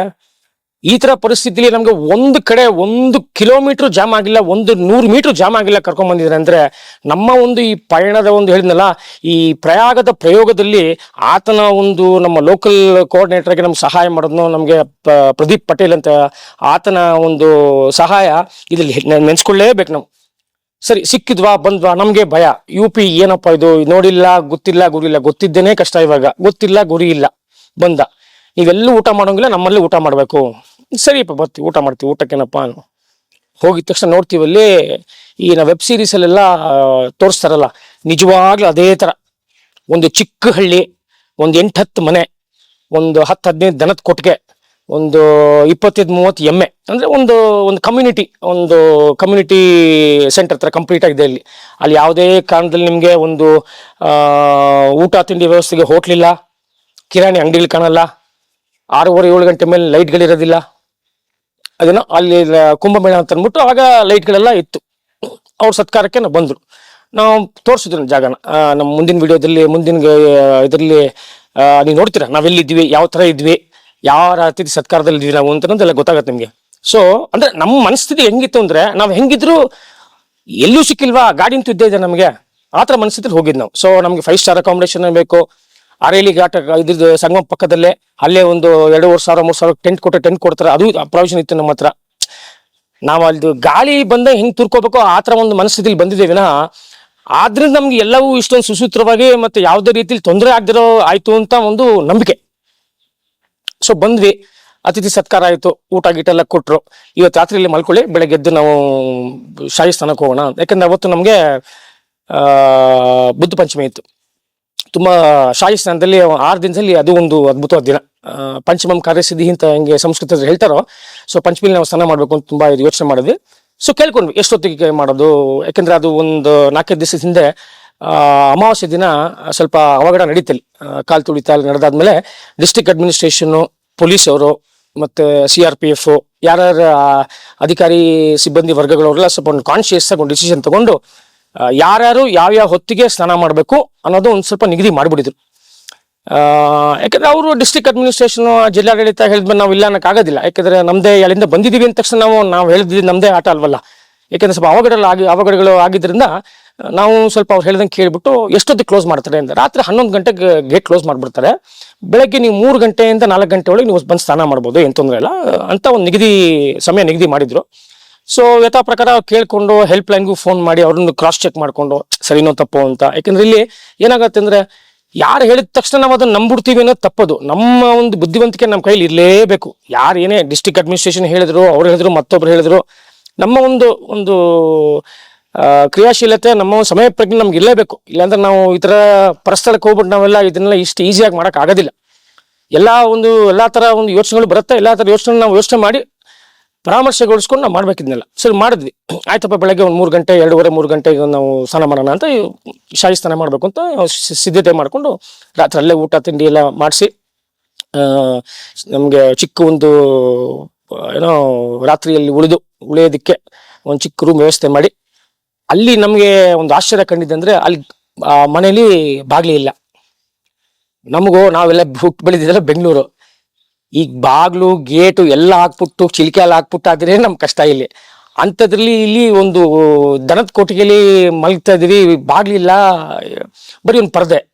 ಈ ತರ ಪರಿಸ್ಥಿತಿಲಿ ನಮ್ಗೆ ಒಂದು ಕಡೆ ಒಂದು ಕಿಲೋಮೀಟರ್ ಜಾಮ್ ಆಗಿಲ್ಲ, ಒಂದು ನೂರು ಮೀಟರ್ ಜಾಮ್ ಆಗಿಲ್ಲ ಕರ್ಕೊಂಡ್ ಬಂದಿದ್ದಾರೆ ಅಂದ್ರೆ ನಮ್ಮ ಒಂದು ಈ ಪಯಣದ ಒಂದು ಹೇಳಿದ್ನಲ್ಲ, ಈ ಪ್ರಯಾಗದ ಪ್ರಯೋಗದಲ್ಲಿ ಆತನ ಒಂದು ನಮ್ಮ ಲೋಕಲ್ ಕೋಆರ್ಡಿನೇಟರ್ಗೆ ನಮ್ಗೆ ಸಹಾಯ ಮಾಡೋದ್ನು ನಮಗೆ ಪ್ರದೀಪ್ ಪಟೇಲ್ ಅಂತ ಆತನ ಒಂದು ಸಹಾಯ ಇದ್ರಲ್ಲಿ ನೆನ್ಸ್ಕೊಳ್ಳೇಬೇಕು ನಾವು. ಸರಿ, ಸಿಕ್ಕಿದ್ವಾ, ಬಂದ್ವಾ, ನಮ್ಗೆ ಭಯ. ಯು ಪಿ ಏನಪ್ಪ ಇದು? ನೋಡಿಲ್ಲ, ಗೊತ್ತಿಲ್ಲ, ಗುರಿ ಇಲ್ಲ. ಗೊತ್ತಿದ್ದೇನೆ ಕಷ್ಟ ಇವಾಗ. ಗೊತ್ತಿಲ್ಲ, ಗುರಿ ಇಲ್ಲ. ಬಂದ. ನೀವೆಲ್ಲೂ ಊಟ ಮಾಡೋಂಗಿಲ್ಲ, ನಮ್ಮಲ್ಲಿ ಊಟ ಮಾಡ್ಬೇಕು. ಸರಿಯಪ್ಪ ಬರ್ತೀವಿ, ಊಟ ಮಾಡ್ತೀವಿ, ಊಟಕ್ಕೇನಪ್ಪ. ಹೋಗಿದ ತಕ್ಷಣ ನೋಡ್ತೀವಲ್ಲಿ ಈ ನಾವು ವೆಬ್ ಸೀರೀಸಲ್ಲೆಲ್ಲ ತೋರಿಸ್ತಾರಲ್ಲ, ನಿಜವಾಗ್ಲೂ ಅದೇ ಥರ ಒಂದು ಚಿಕ್ಕ ಹಳ್ಳಿ, ಒಂದು ಎಂಟು ಹತ್ತು ಮನೆ, ಒಂದು ಹತ್ತು ಹದಿನೈದು ದನದ ಕೊಟ್ಟಿಗೆ ಒಂದು ಇಪ್ಪತ್ತೈದು ಮೂವತ್ತು ಎಮ್ಮೆ, ಅಂದರೆ ಒಂದು ಒಂದು ಕಮ್ಯುನಿಟಿ ಒಂದು ಕಮ್ಯುನಿಟಿ ಸೆಂಟರ್ ಥರ ಕಂಪ್ಲೀಟ್ ಆಗಿದೆ ಅಲ್ಲಿ ಅಲ್ಲಿ ಯಾವುದೇ ಕಾರಣದಲ್ಲಿ ನಿಮಗೆ ಒಂದು ಊಟ ತಿಂಡಿ ವ್ಯವಸ್ಥೆಗೆ ಹೋಟ್ಲಿಲ್ಲ, ಕಿರಾಣಿ ಅಂಗಡಿಗಳು ಕಾಣಲ್ಲ, ಆರೂವರೆ ಏಳು ಗಂಟೆ ಮೇಲೆ ಲೈಟ್ಗಳಿರೋದಿಲ್ಲ ಅದನ್ನ ಅಲ್ಲಿ ಕುಂಭಮೇಳ ಅಂತ ಅಂದ್ಬಿಟ್ಟು ಆಗ ಲೈಟ್ಗಳೆಲ್ಲ ಇತ್ತು. ಅವ್ರ ಸತ್ಕಾರಕ್ಕೆ ನಾವು ಬಂದರು. ನಾವು ತೋರಿಸಿದ್ರು ಜಾಗನ. ನಮ್ಮ ಮುಂದಿನ ವಿಡಿಯೋದಲ್ಲಿ, ಮುಂದಿನ ಇದರಲ್ಲಿ ನೀವು ನೋಡ್ತೀರಾ? ನಾವೆಲ್ಲಿದ್ವಿ ಯಾವ ತರ ಇದ್ವಿ? ಯಾವ ರೀತಿ ಸತ್ಕಾರದಲ್ಲಿ ಇದ್ವಿ ನಾವು ಅಂತ ಅನ್ನೋದೆಲ್ಲ ಗೊತ್ತಾಗತ್ತೆ ನಿಮಗೆ. ಸೊ ಅಂದ್ರೆ ನಮ್ಮ ಮನಸ್ಥಿತಿ ಹೆಂಗಿತ್ತು ಅಂದ್ರೆ ನಾವು ಹೆಂಗಿದ್ರು ಎಲ್ಲೂ ಸಿಕ್ಕಿಲ್ವಾ? ಗಾಡಿ ಅಂತ ಇದ್ದೇ ಇದೆ ನಮಗೆ. ಆ ಥರ ಮನಸ್ಥಿತಿಲಿ ಹೋಗಿದ್ದು ನಾವು. ಸೊ ನಮಗೆ ಫೈವ್ ಸ್ಟಾರ್ ಅಕಾಮಿಡೇಷನ್ ಬೇಕು. ಅರೇಲಿ ಘಾಟ, ಇದ್ರದ್ದು ಸಂಗಮ ಪಕ್ಕದಲ್ಲೇ, ಅಲ್ಲೇ ಒಂದು ಎರಡೂವರೆ ಸಾವಿರ, ಮೂರು ಸಾವಿರ ಟೆಂಟ್ ಕೊಟ್ಟರೆ ಟೆಂಟ್ ಕೊಡ್ತಾರೆ. ಅದು ಪ್ರಾವಿಷನ್ ಇತ್ತು ನಮ್ಮ ಹತ್ರ. ನಾವು ಅಲ್ಲಿ ಗಾಳಿ ಬಂದ ಹೆಂಗೆ ತುರ್ಕೋಬೇಕು ಆ ಥರ ಒಂದು ಮನಸ್ಥಿತಿಲಿ ಬಂದಿದ್ದೇವಿನ ವಿನಃ. ಆದ್ರಿಂದ ನಮ್ಗೆ ಎಲ್ಲವೂ ಇಷ್ಟೊಂದು ಸುಸೂತ್ರವಾಗಿ ಮತ್ತೆ ಯಾವುದೇ ರೀತಿಲಿ ತೊಂದರೆ ಆಗದಿರೋ ಆಯ್ತು ಅಂತ ಒಂದು ನಂಬಿಕೆ. ಸೊ ಬಂದ್ವಿ. ಅತಿಥಿ ಸತ್ಕಾರ ಆಯ್ತು. ಊಟ ಗೀಟ ಎಲ್ಲ ಕೊಟ್ಟರು ಇವತ್ತು ರಾತ್ರಿಯಲ್ಲಿ ಮಲ್ಕೊಳ್ಳಿ. ಬೆಳಗ್ಗೆ ಎದ್ದು ನಾವು ಶಾಹಿ ಸ್ಥಾನಕ್ಕೆ ಹೋಗೋಣ. ಯಾಕಂದ್ರೆ ಅವತ್ತು ನಮಗೆ ಬುದ್ಧ ಪಂಚಮಿ ಇತ್ತು. ತುಂಬಾ ಶಾಹಿ ಸ್ನಾನದಲ್ಲಿ ಆರು ದಿನದಲ್ಲಿ ಅದು ಒಂದು ಅದ್ಭುತವಾದ ದಿನ. ಪಂಚಮಂ ಕಾರ್ಯಸಿದ್ಧಿ ಅಂತ ಹೆಂಗೆ ಸಂಸ್ಕೃತದಲ್ಲಿ ಹೇಳ್ತಾರೋ, ಸೊ ಪಂಚಮಿಲಿ ನಾವು ಸ್ನಾನ ಮಾಡಬೇಕು ಅಂತ ತುಂಬಾ ಯೋಚನೆ ಮಾಡಿದ್ವಿ. ಸೊ ಕೇಳ್ಕೊಂಡ್ವಿ ಎಷ್ಟೊತ್ತಿಗೆ ಮಾಡೋದು, ಯಾಕಂದ್ರೆ ಅದು ಒಂದು ನಾಲ್ಕೈದು ದಿವಸದ ಹಿಂದೆ ಅಮಾವಾಸ್ಯ ದಿನ ಸ್ವಲ್ಪ ಅವಘಡ ನಡೀತಲ್ಲಿ. ಕಾಲ್ ತುಳಿತ ಅಲ್ಲಿ ನಡೆದಾದ್ಮೇಲೆ ಡಿಸ್ಟಿಕ್ ಅಡ್ಮಿನಿಸ್ಟ್ರೇಷನ್ ಪೊಲೀಸ್ ಅವರು, ಮತ್ತೆ ಸಿ ಆರ್ ಪಿ ಎಫ್ ಯಾರ್ಯಾರ ಅಧಿಕಾರಿ, ಸಿಬ್ಬಂದಿ ವರ್ಗಗಳವರೆಲ್ಲ ಸ್ವಲ್ಪ ಒಂದು ಕಾನ್ಶಿಯಸ್ ಆಗಿ ಒಂದು ಡಿಸಿಷನ್ ತಗೊಂಡು ಯಾರ್ಯಾರು ಯಾವ್ಯಾವ ಹೊತ್ತಿಗೆ ಸ್ನಾನ ಮಾಡಬೇಕು ಅನ್ನೋದು ಒಂದು ಸ್ವಲ್ಪ ನಿಗದಿ ಮಾಡಿಬಿಟ್ಟಿದ್ರು ಯಾಕಂದ್ರೆ ಅವರು ಡಿಸ್ಟ್ರಿಕ್ಟ್ ಅಡ್ಮಿನಿಸ್ಟ್ರೇಷನ್ ಜಿಲ್ಲಾಡಳಿತ ಹೇಳಿದ್ಮೇಲೆ ನಾವು ಇಲ್ಲ ಅನ್ನೋಕ್ಕಾಗೋದಿಲ್ಲ ಯಾಕಂದ್ರೆ ನಮ್ದೇ ಅಲ್ಲಿಂದ ಬಂದಿದ್ದೀವಿ ಅಂದ ತಕ್ಷಣ ನಾವು ನಾವು ಹೇಳಿದ್ವಿ ನಮ್ದೇ ಆಟ ಅಲ್ವಲ್ಲ. ಯಾಕಂದ್ರೆ ಸ್ವಲ್ಪ ಅವಘಡಗಳು ಆಗಿ, ಅವಘಡಗಳು ಆಗಿದ್ರಿಂದ, ನಾವು ಸ್ವಲ್ಪ ಅವ್ರು ಹೇಳ್ದಂಗೆ ಕೇಳಿಬಿಟ್ಟು ಎಷ್ಟೊತ್ತಿಗೆ ಕ್ಲೋಸ್ ಮಾಡ್ತಾರೆ ಅಂತ. ರಾತ್ರಿ ಹನ್ನೊಂದು ಗಂಟೆಗೆ ಗೇಟ್ ಕ್ಲೋಸ್ ಮಾಡಿಬಿಡ್ತಾರೆ. ಬೆಳಗ್ಗೆ ನೀವು ಮೂರು ಗಂಟೆಯಿಂದ ನಾಲ್ಕು ಗಂಟೆ ಒಳಗೆ ನೀವು ಬಂದು ಸ್ನಾನ ಮಾಡ್ಬೋದು, ಏನು ತೊಂದರೆ ಇಲ್ಲ. ಅಂತ ಒಂದು ನಿಗದಿ, ಸಮಯ ನಿಗದಿ ಮಾಡಿದ್ರು. ಸೊ ಯಥಾ ಪ್ರಕಾರ ಕೇಳ್ಕೊಂಡು ಹೆಲ್ಪ್ ಲೈನ್ಗೂ ಫೋನ್ ಮಾಡಿ ಅವ್ರನ್ನ ಕ್ರಾಸ್ ಚೆಕ್ ಮಾಡಿಕೊಂಡು ಸರಿನೋ ತಪ್ಪು ಅಂತ. ಯಾಕಂದ್ರೆ ಇಲ್ಲಿ ಏನಾಗತ್ತೆ ಅಂದ್ರೆ ಯಾರು ಹೇಳಿದ ತಕ್ಷಣ ನಾವು ಅದನ್ನ ನಂಬಿಡ್ತೀವಿ ಅನ್ನೋದು ತಪ್ಪದು. ನಮ್ಮ ಒಂದು ಬುದ್ಧಿವಂತಿಕೆ ನಮ್ಮ ಕೈಲಿ ಇರಲೇಬೇಕು. ಯಾರು ಏನೇ ಡಿಸ್ಟಿಕ್ ಅಡ್ಮಿನಿಸ್ಟ್ರೇಷನ್ ಹೇಳಿದ್ರು, ಅವ್ರು ಹೇಳಿದ್ರು, ಮತ್ತೊಬ್ರು ಹೇಳಿದ್ರು, ನಮ್ಮ ಒಂದು ಒಂದು ಕ್ರಿಯಾಶೀಲತೆ, ನಮ್ಮ ಸಮಯ ಪ್ರಜ್ಞೆ ನಮ್ಗೆ ಇರಲೇಬೇಕು. ಇಲ್ಲಾಂದ್ರೆ ನಾವು ಈ ಥರ ಪರಸ್ಥಳಕ್ಕೆ ಹೋಗ್ಬಿಟ್ಟು ನಾವೆಲ್ಲ ಇದನ್ನೆಲ್ಲ ಇಷ್ಟು ಈಸಿಯಾಗಿ ಮಾಡೋಕ್ಕಾಗೋದಿಲ್ಲ ಎಲ್ಲ ಒಂದು, ಎಲ್ಲ ತರ ಒಂದು ಯೋಚನೆಗಳು ಬರುತ್ತೆ, ಎಲ್ಲ ತರ ಯೋಚನೆ ನಾವು ಯೋಚನೆ ಮಾಡಿ ಪರಾಮರ್ಶೆಗೊಳಿಸ್ಕೊಂಡು ನಾವು ಮಾಡ್ಬೇಕಿದ್ನೆಲ್ಲ. ಸರಿ, ಮಾಡಿದ್ವಿ. ಆಯ್ತಪ್ಪ, ಬೆಳಗ್ಗೆ ಒಂದು ಮೂರು ಗಂಟೆ, ಎರಡೂವರೆ, ಮೂರು ಗಂಟೆಗೆ ನಾವು ಸ್ನಾನ ಮಾಡೋಣ ಅಂತ ಶಾಯಿ ಸ್ನಾನ ಮಾಡಬೇಕು ಅಂತ ಸಿದ್ಧತೆ ಮಾಡಿಕೊಂಡು ರಾತ್ರಿ ಅಲ್ಲೇ ಊಟ, ತಿಂಡಿ ಎಲ್ಲ ಮಾಡಿಸಿ ನಮಗೆ ಚಿಕ್ಕ ಒಂದು, ಏನೋ ರಾತ್ರಿಯಲ್ಲಿ ಉಳಿದು, ಉಳಿಯೋದಕ್ಕೆ ಒಂದು ಚಿಕ್ಕ ರೂಮ್ ವ್ಯವಸ್ಥೆ ಮಾಡಿ, ಅಲ್ಲಿ ನಮಗೆ ಒಂದು ಆಶ್ಚರ್ಯ ಕಂಡಿದ್ದಂದ್ರೆ ಅಲ್ಲಿ ಮನೇಲಿ ಬಾಗ್ಲಿ ಇಲ್ಲ. ನಮಗೂ ನಾವೆಲ್ಲ ಹುಟ್ಟು ಬೆಳೆದಿದ್ದೆಲ್ಲ ಬೆಂಗಳೂರು. ಈಗ ಬಾಗ್ಲು, ಗೇಟು ಎಲ್ಲ ಹಾಕ್ಬಿಟ್ಟು ಚಿಲಿಕೆ ಎಲ್ಲ ಹಾಕ್ಬಿಟ್ಟು ಆದ್ರೆ ನಮ್ ಕಷ್ಟ ಇಲ್ಲಿ. ಅಂಥದ್ರಲ್ಲಿ ಇಲ್ಲಿ ಒಂದು ದನದ ಕೋಟಿಗೆಲಿ ಮಲಗ್ತಾ ಇದೀವಿ. ಬಾಗ್ಲಿಲ್ಲ ಬರೀ ಒಂದು ಪರದೆ.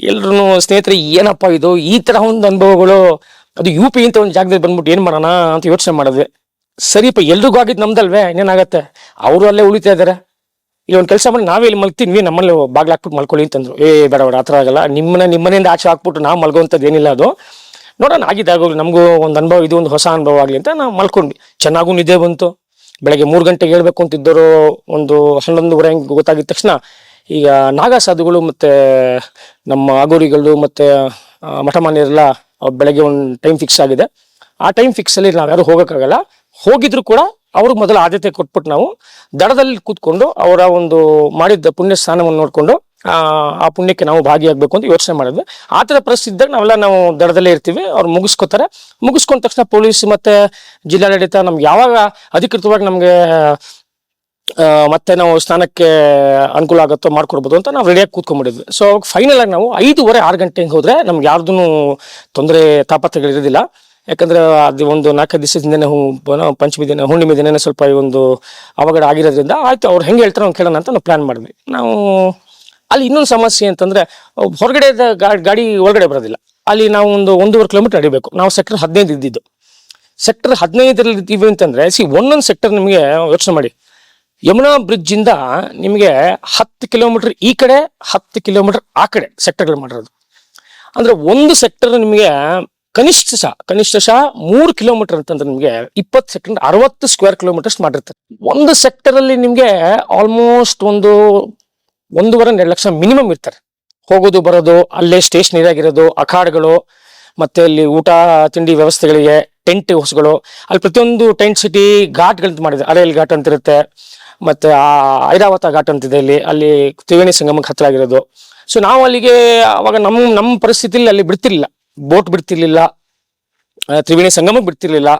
ಎಲ್ರು ಸ್ನೇಹಿತರೆ, ಏನಪ್ಪ ಇದು? ಈ ತರ ಒಂದು ಅನುಭವಗಳು, ಅದು ಯು ಪಿ ಅಂತ ಒಂದು ಜಾಗದಲ್ಲಿ ಬಂದ್ಬಿಟ್ಟು ಏನ್ ಮಾಡೋಣ ಅಂತ ಯೋಚನೆ ಮಾಡಿದ್ವಿ. ಸರಿಪ್ಪ ಎಲ್ರಿಗೂ ಆಗಿದ್ ನಮ್ದಲ್ವೇ? ಇನ್ನೇನಾಗತ್ತೆ? ಅವರು ಅಲ್ಲೇ ಉಳಿತಾ ಇದಾರೆ. ಇಲ್ಲಿ ಒಂದು ಕೆಲಸ ಮಾಡಿ, ನಾವೇ ಇಲ್ಲಿ ಮಲ್ತೀನಿ ನಮ್ಮಲ್ಲಿ ಬಾಗ್ಲು ಹಾಕ್ಬಿಟ್ಟು ಮಲ್ಕೊಳ್ಳಿ ಅಂತಂದ್ರು. ಏ, ಬೇಡ ಬೇಡ, ಆ ಥರ ಆಗಲ್ಲ. ನಿಮ್ಮನ್ನ ನಿಮ್ಮನೆಯಿಂದ ಆಚೆ ಹಾಕ್ಬಿಟ್ಟು ನಾವು ಮಲ್ಗೋಂಥದ್ದು ಏನಿಲ್ಲ ಅದು. ನೋಡೋಣ ಆಗಿದ್ದಾಗೋಗ್ಲಿ ನಮಗೂ ಒಂದು ಅನುಭವ, ಇದು ಒಂದು ಹೊಸ ಅನುಭವ ಆಗಲಿ ಅಂತ ನಾವು ಮಲ್ಕೊಂಡ್ವಿ. ಚೆನ್ನಾಗೂ ನಿದ್ದೆ ಬಂತು. ಬೆಳಗ್ಗೆ ಮೂರು ಗಂಟೆಗೆ ಹೇಳ್ಬೇಕು ಅಂತಿದ್ದರು ಒಂದು ಹನ್ನೊಂದುವರೆ ಹಂಗೆ ಗೊತ್ತಾಗಿದ ತಕ್ಷಣ ಈಗ ನಾಗಾ ಸಾಧುಗಳು ಮತ್ತೆ ನಮ್ಮ ಅಗೋರಿಗಳು ಮತ್ತು ಮಠ ಮಠಮಾನ್ಯರೆಲ್ಲ ಬೆಳಗ್ಗೆ ಒಂದು ಟೈಮ್ ಫಿಕ್ಸ್ ಆಗಿದೆ. ಆ ಟೈಮ್ ಫಿಕ್ಸಲ್ಲಿ ನಾವ್ಯಾರು ಹೋಗೋಕ್ಕಾಗಲ್ಲ. ಹೋಗಿದ್ರು ಕೂಡ ಅವ್ರಿಗೆ ಮೊದಲು ಆದ್ಯತೆ ಕೊಟ್ಬಿಟ್ಟು ನಾವು ದಡದಲ್ಲಿ ಕೂತ್ಕೊಂಡು ಅವರ ಒಂದು ಮಾಡಿದ್ದ ಪುಣ್ಯ ಸ್ನಾನವನ್ನು ನೋಡ್ಕೊಂಡು ಆ ಪುಣ್ಯಕ್ಕೆ ನಾವು ಭಾಗಿಯಾಗಬೇಕು ಅಂತ ಯೋಚನೆ ಮಾಡಿದ್ವಿ. ಆ ಥರ ಪರಿಸ್ಥಿತಿ ಇದ್ದಾಗ ನಾವೆಲ್ಲ ನಾವು ದಡದಲ್ಲೇ ಇರ್ತೀವಿ, ಅವ್ರು ಮುಗಿಸ್ಕೋತಾರೆ. ಮುಗಿಸ್ಕೊಂಡ ತಕ್ಷಣ ಪೊಲೀಸ್ ಮತ್ತು ಜಿಲ್ಲಾಡಳಿತ ನಮ್ಗೆ ಯಾವಾಗ ಅಧಿಕೃತವಾಗಿ ನಮಗೆ ಮತ್ತೆ ನಾವು ಸ್ನಾನಕ್ಕೆ ಅನುಕೂಲ ಆಗುತ್ತೋ ಮಾಡ್ಕೊಡ್ಬೋದು ಅಂತ ನಾವು ರೆಡಿಯಾಗಿ ಕೂತ್ಕೊಂಡ್ಬಿಟ್ಟಿದ್ವಿ. ಸೊ ಫೈನಲ್ ಆಗಿ ನಾವು ಐದೂವರೆ, ಆರು ಗಂಟೆಗೆ ಹೋದರೆ ನಮ್ಗೆ ಯಾರ್ದು ತೊಂದರೆ ತಾಪತ್ರಗಳಿರೋದಿಲ್ಲ ಯಾಕಂದ್ರೆ ಅದು ಒಂದು ನಾಲ್ಕೈದು ದಿವಸದಿಂದನೇ ಹೂ ಪಂಚಮಿ ದಿನ, ಹುಣ್ಣಿಮೆ ದಿನನೇ ಸ್ವಲ್ಪ ಒಂದು ಅವಘಡ ಆಗಿರೋದ್ರಿಂದ ಆಯ್ತು, ಅವ್ರು ಹೆಂಗೆ ಹೇಳ್ತಾರೆ ಅವ್ನು ಕೇಳೋಣ ಅಂತ ನಾವು ಪ್ಲಾನ್ ಮಾಡಿದ್ವಿ. ನಾವು ಅಲ್ಲಿ ಇನ್ನೊಂದು ಸಮಸ್ಯೆ ಅಂತಂದ್ರೆ, ಹೊರಗಡೆ ಗಾಡಿ ಒಳಗಡೆ ಬರೋದಿಲ್ಲ. ಅಲ್ಲಿ ನಾವು ಒಂದು ಒಂದೂವರೆ ಕಿಲೋಮೀಟರ್ ನಡಿಬೇಕು. ನಾವು ಸೆಕ್ಟರ್ ಹದಿನೈದು ಇದ್ದಿದ್ದು. ಸೆಕ್ಟರ್ ಹದಿನೈದರಲ್ಲಿ ಇದ್ದೀವಿ ಅಂತಂದ್ರೆ, ಸಿ ಒಂದೊಂದು ಸೆಕ್ಟರ್ ನಿಮಗೆ ಯೋಚನೆ ಮಾಡಿ. ಯಮುನಾ ಬ್ರಿಡ್ಜ್ ಇಂದ ನಿಮಗೆ ಹತ್ತು ಕಿಲೋಮೀಟರ್ ಈ ಕಡೆ, ಹತ್ತು ಕಿಲೋಮೀಟರ್ ಆ ಕಡೆ ಸೆಕ್ಟರ್ಗಳು ಮಾಡಿರೋದು. ಅಂದ್ರೆ ಒಂದು ಸೆಕ್ಟರ್ ನಿಮಗೆ ಕನಿಷ್ಠ ಸಹ ಕನಿಷ್ಠ ಸಹ ಮೂರು ಕಿಲೋಮೀಟರ್ ಅಂತಂದ್ರೆ ನಿಮಗೆ ಇಪ್ಪತ್ತು ಸೆಕೆಂಡ್ ಅರವತ್ತು ಸ್ಕ್ವೇರ್ ಕಿಲೋಮೀಟರ್ಸ್ ಮಾಡಿರ್ತಾರೆ. ಒಂದು ಸೆಕ್ಟರ್ ಅಲ್ಲಿ ನಿಮಗೆ ಆಲ್ಮೋಸ್ಟ್ ಒಂದು ಒಂದೂವರೆ ಎರಡು ಲಕ್ಷ ಮಿನಿಮಮ್ ಇರ್ತಾರೆ. ಹೋಗೋದು, ಬರೋದು, ಅಲ್ಲೇ ಸ್ಟೇಷನರಿ ಆಗಿರೋದು, ಅಖಾಡ್ಗಳು, ಮತ್ತೆ ಅಲ್ಲಿ ಊಟ, ತಿಂಡಿ ವ್ಯವಸ್ಥೆಗಳಿಗೆ ಟೆಂಟ್ ಹೌಸ್ಗಳು. ಅಲ್ಲಿ ಪ್ರತಿಯೊಂದು ಟೆಂಟ್ ಸಿಟಿ ಘಾಟ್ಗಳಂತ ಮಾಡಿದೆ ಅರೇಲ್ ಘಾಟ್ ಅಂತ ಇರುತ್ತೆ. ಮತ್ತೆ ಆ ಐರಾವತ ಘಾಟ್ ಅಂತಿದೆ ಇಲ್ಲಿ ಅಲ್ಲಿ. ತ್ರಿವೇಣಿ ಸಂಗಮಕ್ಕೆ ಹತ್ರ ಆಗಿರೋದು. ಸೊ ನಾವು ಅಲ್ಲಿಗೆ ಅವಾಗ ನಮ್ಮ ನಮ್ಮ ಪರಿಸ್ಥಿತಿಲಿ ಅಲ್ಲಿ ಬಿಡ್ತಿರ್ಲಿಲ್ಲ. ಬೋಟ್ ಬಿಡ್ತಿರ್ಲಿಲ್ಲ. ತ್ರಿವೇಣಿ ಸಂಗಮಕ್ಕೆ ಬಿಡ್ತಿರ್ಲಿಲ್ಲ.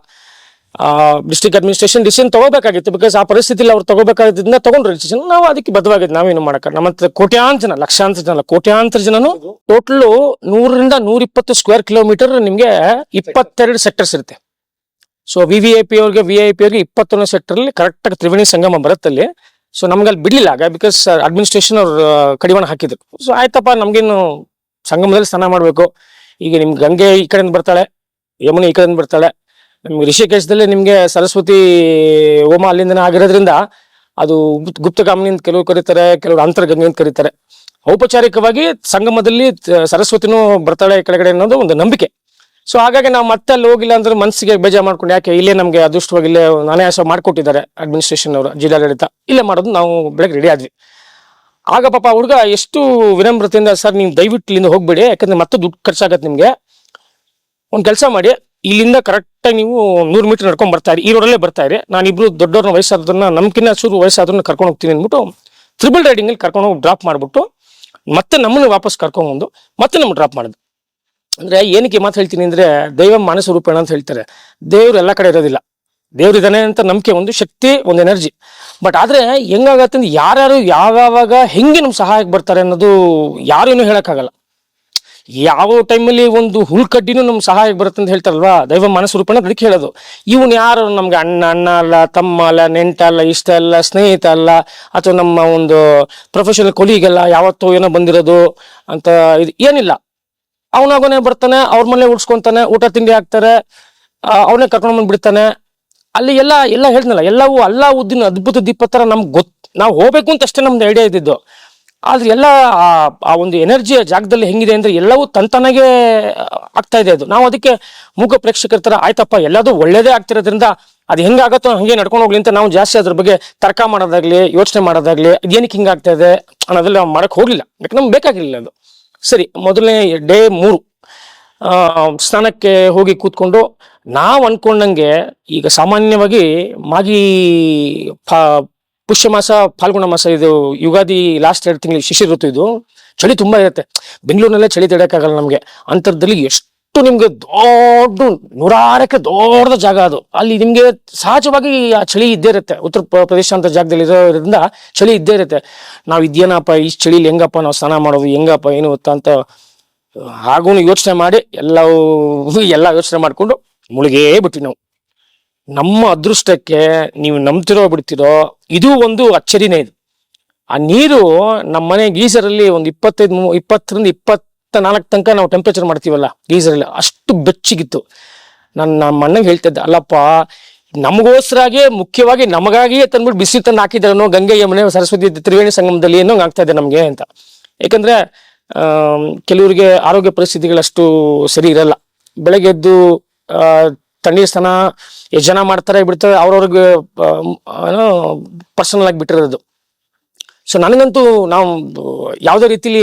ಡಿಸ್ಟ್ರಿಕ್ಟ್ ಅಡ್ಮಿನಿಸ್ಟ್ರೇಷನ್ ಡಿಸಿಷನ್ ತಗೋಬೇಕಾಗಿತ್ತು ಬಿಕಾಸ್ ಆ ಪರಿಸ್ಥಿತಿಲಿ ಅವ್ರು ತಗೋಬೇಕಾಗಿದ್ದರಿಂದ ತಗೊಂಡ್ರು ಡಿಸಿಷನ್ ನಾವು ಅದಕ್ಕೆ ಬದ್ಧವಾಗಿದ್ದು, ನಾವೇನು ಮಾಡಕ್ಕ? ನಮ್ಮ ಕೋಟ್ಯಾಂತರ ಜನ, ಲಕ್ಷಾಂತರ ಜನ, ಕೋಟ್ಯಾಂತರ ಜನನು ಟೋಟಲ್ ನೂರರಿಂದ ನೂರ ಇಪ್ಪತ್ತು ಸ್ಕ್ವೇರ್ ಕಿಲೋಮೀಟರ್ ನಿಮಗೆ ಇಪ್ಪತ್ತೆರಡು ಸೆಕ್ಟರ್ಸ್ ಇರುತ್ತೆ. So V V I P ಅವ್ರಿಗೆ ವಿ ಐ ಪಿ ಅವ್ರಿಗೆ ಇಪ್ಪತ್ತೊಂದು ಸೆಕ್ಟರ್ ಅಲ್ಲಿ ಕರೆಕ್ಟ್ ಆಗಿ ತ್ರಿವೇಣಿ ಸಂಗಮ ಬರುತ್ತೆ ಅಲ್ಲಿ. ಸೊ ನಮ್ಗೆ ಅಲ್ಲಿ ಬಿಡ್ಲಿಲ್ಲ ಆಗ ಬಿಕಾಸ್ ಅಡ್ಮಿನಿಸ್ಟ್ರೇಷನ್ ಅವ್ರು ಕಡಿವಾಣ ಹಾಕಿದ್ರು. ಸೊ ಆಯ್ತಪ್ಪ, ನಮ್ಗೇನು ಸಂಗಮದಲ್ಲಿ ಸ್ನಾನ ಮಾಡಬೇಕು. ಈಗ ನಿಮ್ ಗಂಗೆ ಈ ಕಡೆಯಿಂದ ಬರ್ತಾಳೆ, ಯಮುನೆ ಈ ಕಡೆಯಿಂದ ಬರ್ತಾಳೆ ನಿಮ್ಗೆ ಋಷಿಕೇಶದಲ್ಲೇ ನಿಮ್ಗೆ ಸರಸ್ವತಿ ಹೋಮ ಅಲ್ಲಿಂದನೇ ಆಗಿರೋದ್ರಿಂದ ಅದು ಗುಪ್ತ ಗುಪ್ತಗಾಮಿನಿ ಅಂತ ಕೆಲವರು ಕರೀತಾರೆ, ಕೆಲವರು ಅಂತರ್ಗಮಿ ಅಂತ ಕರೀತಾರೆ. ಔಪಚಾರಿಕವಾಗಿ ಸಂಗಮದಲ್ಲಿ ಸರಸ್ವತಿನೂ ಬರ್ತಾಳೆ ಈ ಕೆಳಗಡೆ ಅನ್ನೋದು ಒಂದು ನಂಬಿಕೆ. ಸೊ ಹಾಗಾಗಿ ನಾವು ಮತ್ತೆ ಅಲ್ಲಿ ಹೋಗಿಲ್ಲ ಅಂದ್ರೆ ಮನಸ್ಸಿಗೆ ಬೇಜಾರು ಮಾಡ್ಕೊಂಡು ಯಾಕೆ ಇಲ್ಲೇ ನಮಗೆ ಅದೃಷ್ಟವಾಗಿ ಇಲ್ಲೇ ಅನಾಯಾಸ ಮಾಡಿಕೊಟ್ಟಿದ್ದಾರೆ ಅಡ್ಮಿನಿಸ್ಟ್ರೇಷನ್ ಅವರು, ಜಿಲ್ಲಾಡಳಿತ. ಇಲ್ಲೇ ಮಾಡೋದು ನಾವು ಬೆಳಗ್ಗೆ ರೆಡಿ ಆದ್ವಿ. ಆಗ ಪಾಪ ಹುಡುಗ ಎಷ್ಟು ವಿನಮ್ರತೆಯಿಂದ, ಸರ್, ನೀವು ದಯವಿಟ್ಟು ಇಲ್ಲಿಂದ ಹೋಗ್ಬೇಡಿ, ಯಾಕಂದ್ರೆ ಮತ್ತೆ ದುಡ್ಡು ಖರ್ಚಾಗತ್ತೆ ನಿಮಗೆ. ಒಂದು ಕೆಲಸ ಮಾಡಿ ಇಲ್ಲಿಂದ ಕರೆಕ್ಟಾಗಿ ನೀವು ನೂರು ಮೀಟರ್ ನಡ್ಕೊಂಡು ಬರ್ತಾ ಇರಿ. ಈ ರೋಡಲ್ಲೇ ಬರ್ತಾ ಇರಿ. ನಾನು ಇಬ್ರು ದೊಡ್ಡವ್ರನ್ನ ವಯಸ್ಸಾದ್ರನ್ನ ನಮ್ಕಿನ್ನ ಚೂರು ವಯಸ್ಸಾದ್ರನ್ನ ಕರ್ಕೊಂಡು ಹೋಗ್ತೀನಿ ಅಂದ್ಬಿಟ್ಟು ತ್ರಿಬಲ್ ರೈಡಿಂಗ್ ಅಲ್ಲಿ ಕರ್ಕೊಂಡು ಹೋಗಿ ಡ್ರಾಪ್ ಮಾಡಿಬಿಟ್ಟು ಮತ್ತೆ ನಮ್ಮನ್ನು ವಾಪಸ್ ಕರ್ಕೊಂಡು ಬಂದು ಮತ್ತೆ ನಮ್ಮ ಡ್ರಾಪ್ ಮಾಡೋದು. ಅಂದ್ರೆ ಏನಕ್ಕೆ ಮಾತು ಹೇಳ್ತೀನಿ ಅಂದ್ರೆ ದೈವ ಮಾನಸ ರೂಪೇಣ ಅಂತ ಹೇಳ್ತಾರೆ. ದೇವ್ರು ಎಲ್ಲ ಕಡೆ ಇರೋದಿಲ್ಲ. ದೇವ್ರ ಇದಾನೆ ಅಂತ ನಂಬಿಕೆ ಒಂದು ಶಕ್ತಿ, ಒಂದು ಎನರ್ಜಿ ಬಟ್ ಆದ್ರೆ ಹೆಂಗಾಗತ್ತೆ ಅಂದ್ರೆ ಯಾರ್ಯಾರು ಯಾವ್ಯಾವಾಗ ಹೆಂಗೆ ನಮ್ಮ ಸಹಾಯಕ್ಕೆ ಬರ್ತಾರೆ ಅನ್ನೋದು ಯಾರೇನು ಹೇಳಕ್ಕಾಗಲ್ಲ. ಯಾವ ಟೈಮಲ್ಲಿ ಒಂದು ಹುಲ್ಕಡ್ಡಿನೂ ನಮ್ಗೆ ಸಹಾಯಕ್ಕೆ ಬರುತ್ತೆ ಅಂತ ಹೇಳ್ತಾರಲ್ವಾ? ದೈವ ಮನಸ್ಸು ರೂಪಣ ಅದಕ್ಕೆ ಹೇಳೋದು. ಇವನು ಯಾರು? ನಮ್ಗೆ ಅಣ್ಣ ಅಣ್ಣ ಅಲ್ಲ, ತಮ್ಮ ಅಲ್ಲ, ನೆಂಟ ಅಲ್ಲ, ಇಷ್ಟ ಅಲ್ಲ, ಸ್ನೇಹಿತ ಅಲ್ಲ, ಅಥವಾ ನಮ್ಮ ಒಂದು ಪ್ರೊಫೆಷನಲ್ ಕೊಲೀಗಲ್ಲ ಯಾವತ್ತೋ ಏನೋ ಬಂದಿರೋದು ಅಂತ ಇದು ಏನಿಲ್ಲ. ಅವನಾಗೋನೇ ಬರ್ತಾನೆ, ಅವ್ರ ಮನೆ ಉಡ್ಸ್ಕೊಂತಾನೆ ಊಟ ತಿಂಡಿ ಹಾಕ್ತಾರೆ ಅವನೇ ಕರ್ಕೊಂಡು ಬಂದು ಬಿಡ್ತಾನೆ. ಅಲ್ಲಿ ಎಲ್ಲ ಎಲ್ಲ ಹೇಳ್ದಲ್ಲ ಎಲ್ಲವೂ ಅಲ್ಲ ಉದ್ದಿನ ಅದ್ಭುತ ದೀಪ ಥರ ನಮ್ಗೆ ಗೊತ್ತು ನಾವು ಹೋಗ್ಬೇಕು ಅಂತ ಅಷ್ಟೇ ನಮ್ದು ಐಡಿಯಾ ಇದ್ದಿದ್ದು. ಆದ್ರೆ ಎಲ್ಲ ಆ- ಒಂದು ಎನರ್ಜಿ ಜಾಗದಲ್ಲಿ ಹೆಂಗಿದೆ ಅಂದ್ರೆ ಎಲ್ಲವೂ ತಂತನಾಗೆ ಆಗ್ತಾ ಇದೆ ಅದು. ನಾವು ಅದಕ್ಕೆ ಮೂಗ ಪ್ರೇಕ್ಷಕರ ತರ ಆಯ್ತಪ್ಪ, ಎಲ್ಲದೂ ಒಳ್ಳೇದೇ ಆಗ್ತಿರೋದ್ರಿಂದ ಅದು ಹೆಂಗಾಗತ್ತೋ ಹಂಗೆ ನಡ್ಕೊಂಡು ಹೋಗ್ಲಿ ಅಂತ ನಾವು ಜಾಸ್ತಿ ಅದ್ರ ಬಗ್ಗೆ ತರ್ಕ ಮಾಡೋದಾಗ್ಲಿ, ಯೋಚನೆ ಮಾಡೋದಾಗ್ಲಿ ಇದೇನಕ್ಕೆ ಹಿಂಗಾಗ್ತಾ ಇದೆ ಅನ್ನೋದೆಲ್ಲ ಮಾಡಕ್ ಹೋಗ್ಲಿಲ್ಲ. ಯಾಕೆ ನಮ್ಗೆ ಬೇಕಾಗಿರಲಿಲ್ಲ ಅದು. ಸರಿ, ಮೊದಲನೇ ಡೇ ಮೂರು ಸ್ನಾನಕ್ಕೆ ಹೋಗಿ ಕೂತ್ಕೊಂಡು ನಾವು ಅನ್ಕೊಂಡಂಗೆ ಈಗ ಸಾಮಾನ್ಯವಾಗಿ ಮಾಗಿ ಪುಷ್ಯ ಮಾಸ, ಫಾಲ್ಗುಣ ಮಾಸ, ಇದು ಯುಗಾದಿ ಲಾಸ್ಟ್ ಎರಡು ತಿಂಗಳು ಶಿಶಿರ ಋತು ಇದು. ಚಳಿ ತುಂಬಾ ಇರುತ್ತೆ. ಬೆಂಗಳೂರಿನಲ್ಲೇ ಚಳಿ ತಡೆಯೋಕ್ಕಾಗಲ್ಲ ನಮಗೆ. ಅಂತರದಲ್ಲಿ ಎಷ್ಟು ನಿಮ್ಗೆ ದೊಡ್ಡ, ನೂರಾರಕ್ಕೆ ದೊಡ್ಡ ಜಾಗ ಅದು. ಅಲ್ಲಿ ನಿಮ್ಗೆ ಸಹಜವಾಗಿ ಆ ಚಳಿ ಇದ್ದೇ ಇರುತ್ತೆ. ಉತ್ತರ ಪ್ರ- ಪ್ರದೇಶ ಅಂತ ಜಾಗದಲ್ಲಿ ಇರೋದ್ರಿಂದ ಚಳಿ ಇದ್ದೇ ಇರುತ್ತೆ. ನಾವು ಇದೇನಪ್ಪ ಈ ಚಳಿಲಿ ಹೆಂಗಪ್ಪ ನಾವು ಸ್ನಾನ ಮಾಡೋದು, ಹೆಂಗಪ್ಪ, ಏನು ಅಂತ ಹಾಗೂ ಯೋಚನೆ ಮಾಡಿ ಎಲ್ಲವೂ, ಎಲ್ಲ ಯೋಚನೆ ಮಾಡಿಕೊಂಡು ಮುಳುಗೇ ಬಿಟ್ವಿ ನಾವು. ನಮ್ಮ ಅದೃಷ್ಟಕ್ಕೆ ನೀವು ನಂಬ್ತಿರೋ ಬಿಡ್ತಿರೋ, ಇದು ಒಂದು ಅಚ್ಚರಿನೇ ಇದು. ಆ ನೀರು ನಮ್ಮ ಮನೆ ಗೀಸರಲ್ಲಿ ಒಂದು ಇಪ್ಪತ್ತೈದು ಇಪ್ಪತ್ತರಿಂದ ಇಪ್ಪತ್ತ ನಾಲ್ಕು ತನಕ ನಾವು ಟೆಂಪ್ರೇಚರ್ ಮಾಡ್ತೀವಲ್ಲ, ಗೀಸರಲ್ಲಿ ಅಷ್ಟು ಬೆಚ್ಚಗಿತ್ತು. ನಾನು ನಮ್ಮ ಅಣ್ಣಗೆ ಹೇಳ್ತಿದ್ದೆ ಅಲ್ಲಪ್ಪ, ನಮಗೋಸ್ಕರಾಗೆ ಮುಖ್ಯವಾಗಿ ನಮಗಾಗಿಯೇ ತಂದ್ಬಿಟ್ಟು ಬಿಸಿ ತಂದು ಹಾಕಿದ್ರು ಗಂಗೆ ಯಮುನೆ ಸರಸ್ವತಿ ತ್ರಿವೇಣಿ ಸಂಗಮದಲ್ಲಿ ಏನೋ ಆಗ್ತಾ ಇದೆ ನಮಗೆ ಅಂತ. ಯಾಕಂದ್ರೆ ಕೆಲವರಿಗೆ ಆರೋಗ್ಯ ಪರಿಸ್ಥಿತಿಗಳಷ್ಟು ಸರಿ ಇರಲ್ಲ. ಬೆಳಗ್ಗೆ ಎದ್ದು ತಣ್ಣೀರ್ ಸ್ನಾನ ಎಷ್ಟು ಜನ ಮಾಡ್ತಾರೆ, ಬಿಡ್ತಾರೆ, ಅವ್ರವ್ರಿಗೆ ಏನೋ ಪರ್ಸನಲ್ ಆಗಿ ಬಿಟ್ಟಿರೋದು. ಸೊ ನನಗಂತೂ ನಾವು ಯಾವುದೇ ರೀತಿಲಿ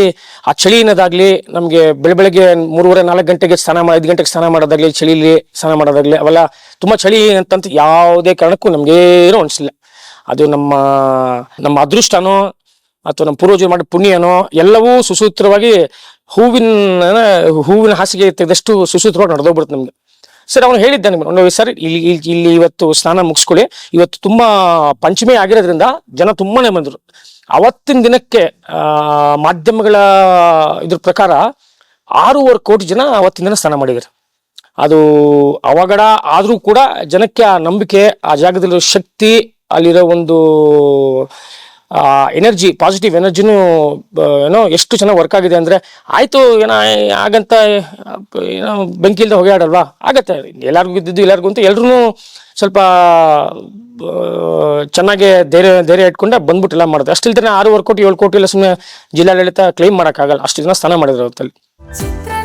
ಆ ಚಳಿ ಅನ್ನೋದಾಗ್ಲಿ ನಮಗೆ ಬೆಳ, ಬೆಳಗ್ಗೆ ಮೂರುವರೆ, ನಾಲ್ಕು ಗಂಟೆಗೆ ಸ್ನಾನ ಮಾಡಿ ಐದು ಗಂಟೆಗೆ ಸ್ನಾನ ಮಾಡೋದಾಗ್ಲಿ, ಚಳಿಲಿ ಸ್ನಾನ ಮಾಡೋದಾಗ್ಲಿ, ಅವೆಲ್ಲ ತುಂಬಾ ಚಳಿ ಅಂತಂತ ಯಾವುದೇ ಕಾರಣಕ್ಕೂ ನಮಗೇನೂ ಅನಿಸಿಲ್ಲ. ಅದು ನಮ್ಮ ನಮ್ಮ ಅದೃಷ್ಟನೋ, ಅಥವಾ ನಮ್ಮ ಪೂರ್ವಜರು ಮಾಡಿದ ಪುಣ್ಯನೋ, ಎಲ್ಲವೂ ಸುಸೂತ್ರವಾಗಿ ಹೂವಿನ ಹೂವಿನ ಹಾಸಿಗೆ ತೆಗೆದಷ್ಟು ಸುಸೂತ್ರವಾಗಿ ನಡೆದೋಗ್ಬಿಡುತ್ತೆ ನಮ್ಗೆ. ಸರ್, ಅವನು ಹೇಳಿದ್ದೆ ನಿಮ್ಗೆ. ಸರ್, ಇಲ್ಲಿ, ಇಲ್ಲಿ- ಇವತ್ತು ಸ್ನಾನ ಮುಗಿಸ್ಕೊಳ್ಳಿ. ಇವತ್ತು ತುಂಬಾ ಪಂಚಮಿ ಆಗಿರೋದ್ರಿಂದ ಜನ ತುಂಬಾನೇ ಬಂದರು. ಅವತ್ತಿನ ದಿನಕ್ಕೆ ಮಾಧ್ಯಮಗಳ ಇದ್ರ ಪ್ರಕಾರ ಆರೂವರೆ ಕೋಟಿ ಜನ ಅವತ್ತಿನ ದಿನ ಸ್ನಾನ ಮಾಡಿದ್ದಾರೆ. ಅದು ಅವಘಡ ಆದರೂ ಕೂಡ ಜನಕ್ಕೆ ಆ ನಂಬಿಕೆ, ಆ ಜಾಗದಲ್ಲಿರೋ ಶಕ್ತಿ, ಅಲ್ಲಿರೋ ಒಂದು ಎನರ್ಜಿ ಪಾಸಿಟಿವ್ ಎನರ್ಜಿನೂ ಏನೋ ಎಷ್ಟು ಚೆನ್ನಾಗಿ ವರ್ಕ್ ಆಗಿದೆ ಅಂದ್ರೆ ಆಯಿತು ಏನೋ ಆಗಂತ ಆ, ಏನೋ ಬೆಂಕಿ ಇಲ್ದೆ ಹೊಗೆಯಾಡಲ್ವಾ ಆಗತ್ತೆ. ಎಲ್ಲರಿಗೂ ಇದ್ದಿದ್ದು ಎಲ್ಲರಿಗೂ ಅಂತ ಎಲ್ರೂ ಸ್ವಲ್ಪ ಚೆನ್ನಾಗೆ ಧೈರ್ಯ ಧೈರ್ಯ ಇಟ್ಕೊಂಡೆ ಬಂದ್ಬಿಟ್ಟು ಎಲ್ಲ ಮಾಡಿದೆ ಅಷ್ಟಿಲ್ದೇ ಆರೂವರೆ ಕೋಟಿ ಏಳು ಕೋಟಿ ಎಲ್ಲ ಸುಮ್ಮನೆ ಜಿಲ್ಲಾಡಳಿತ ಕ್ಲೈಮ್ ಮಾಡೋಕ್ಕಾಗಲ್ಲ. ಅಷ್ಟು ಜನ ಸ್ನಾನ ಮಾಡಿದ್ರು ಚಿತ್ರ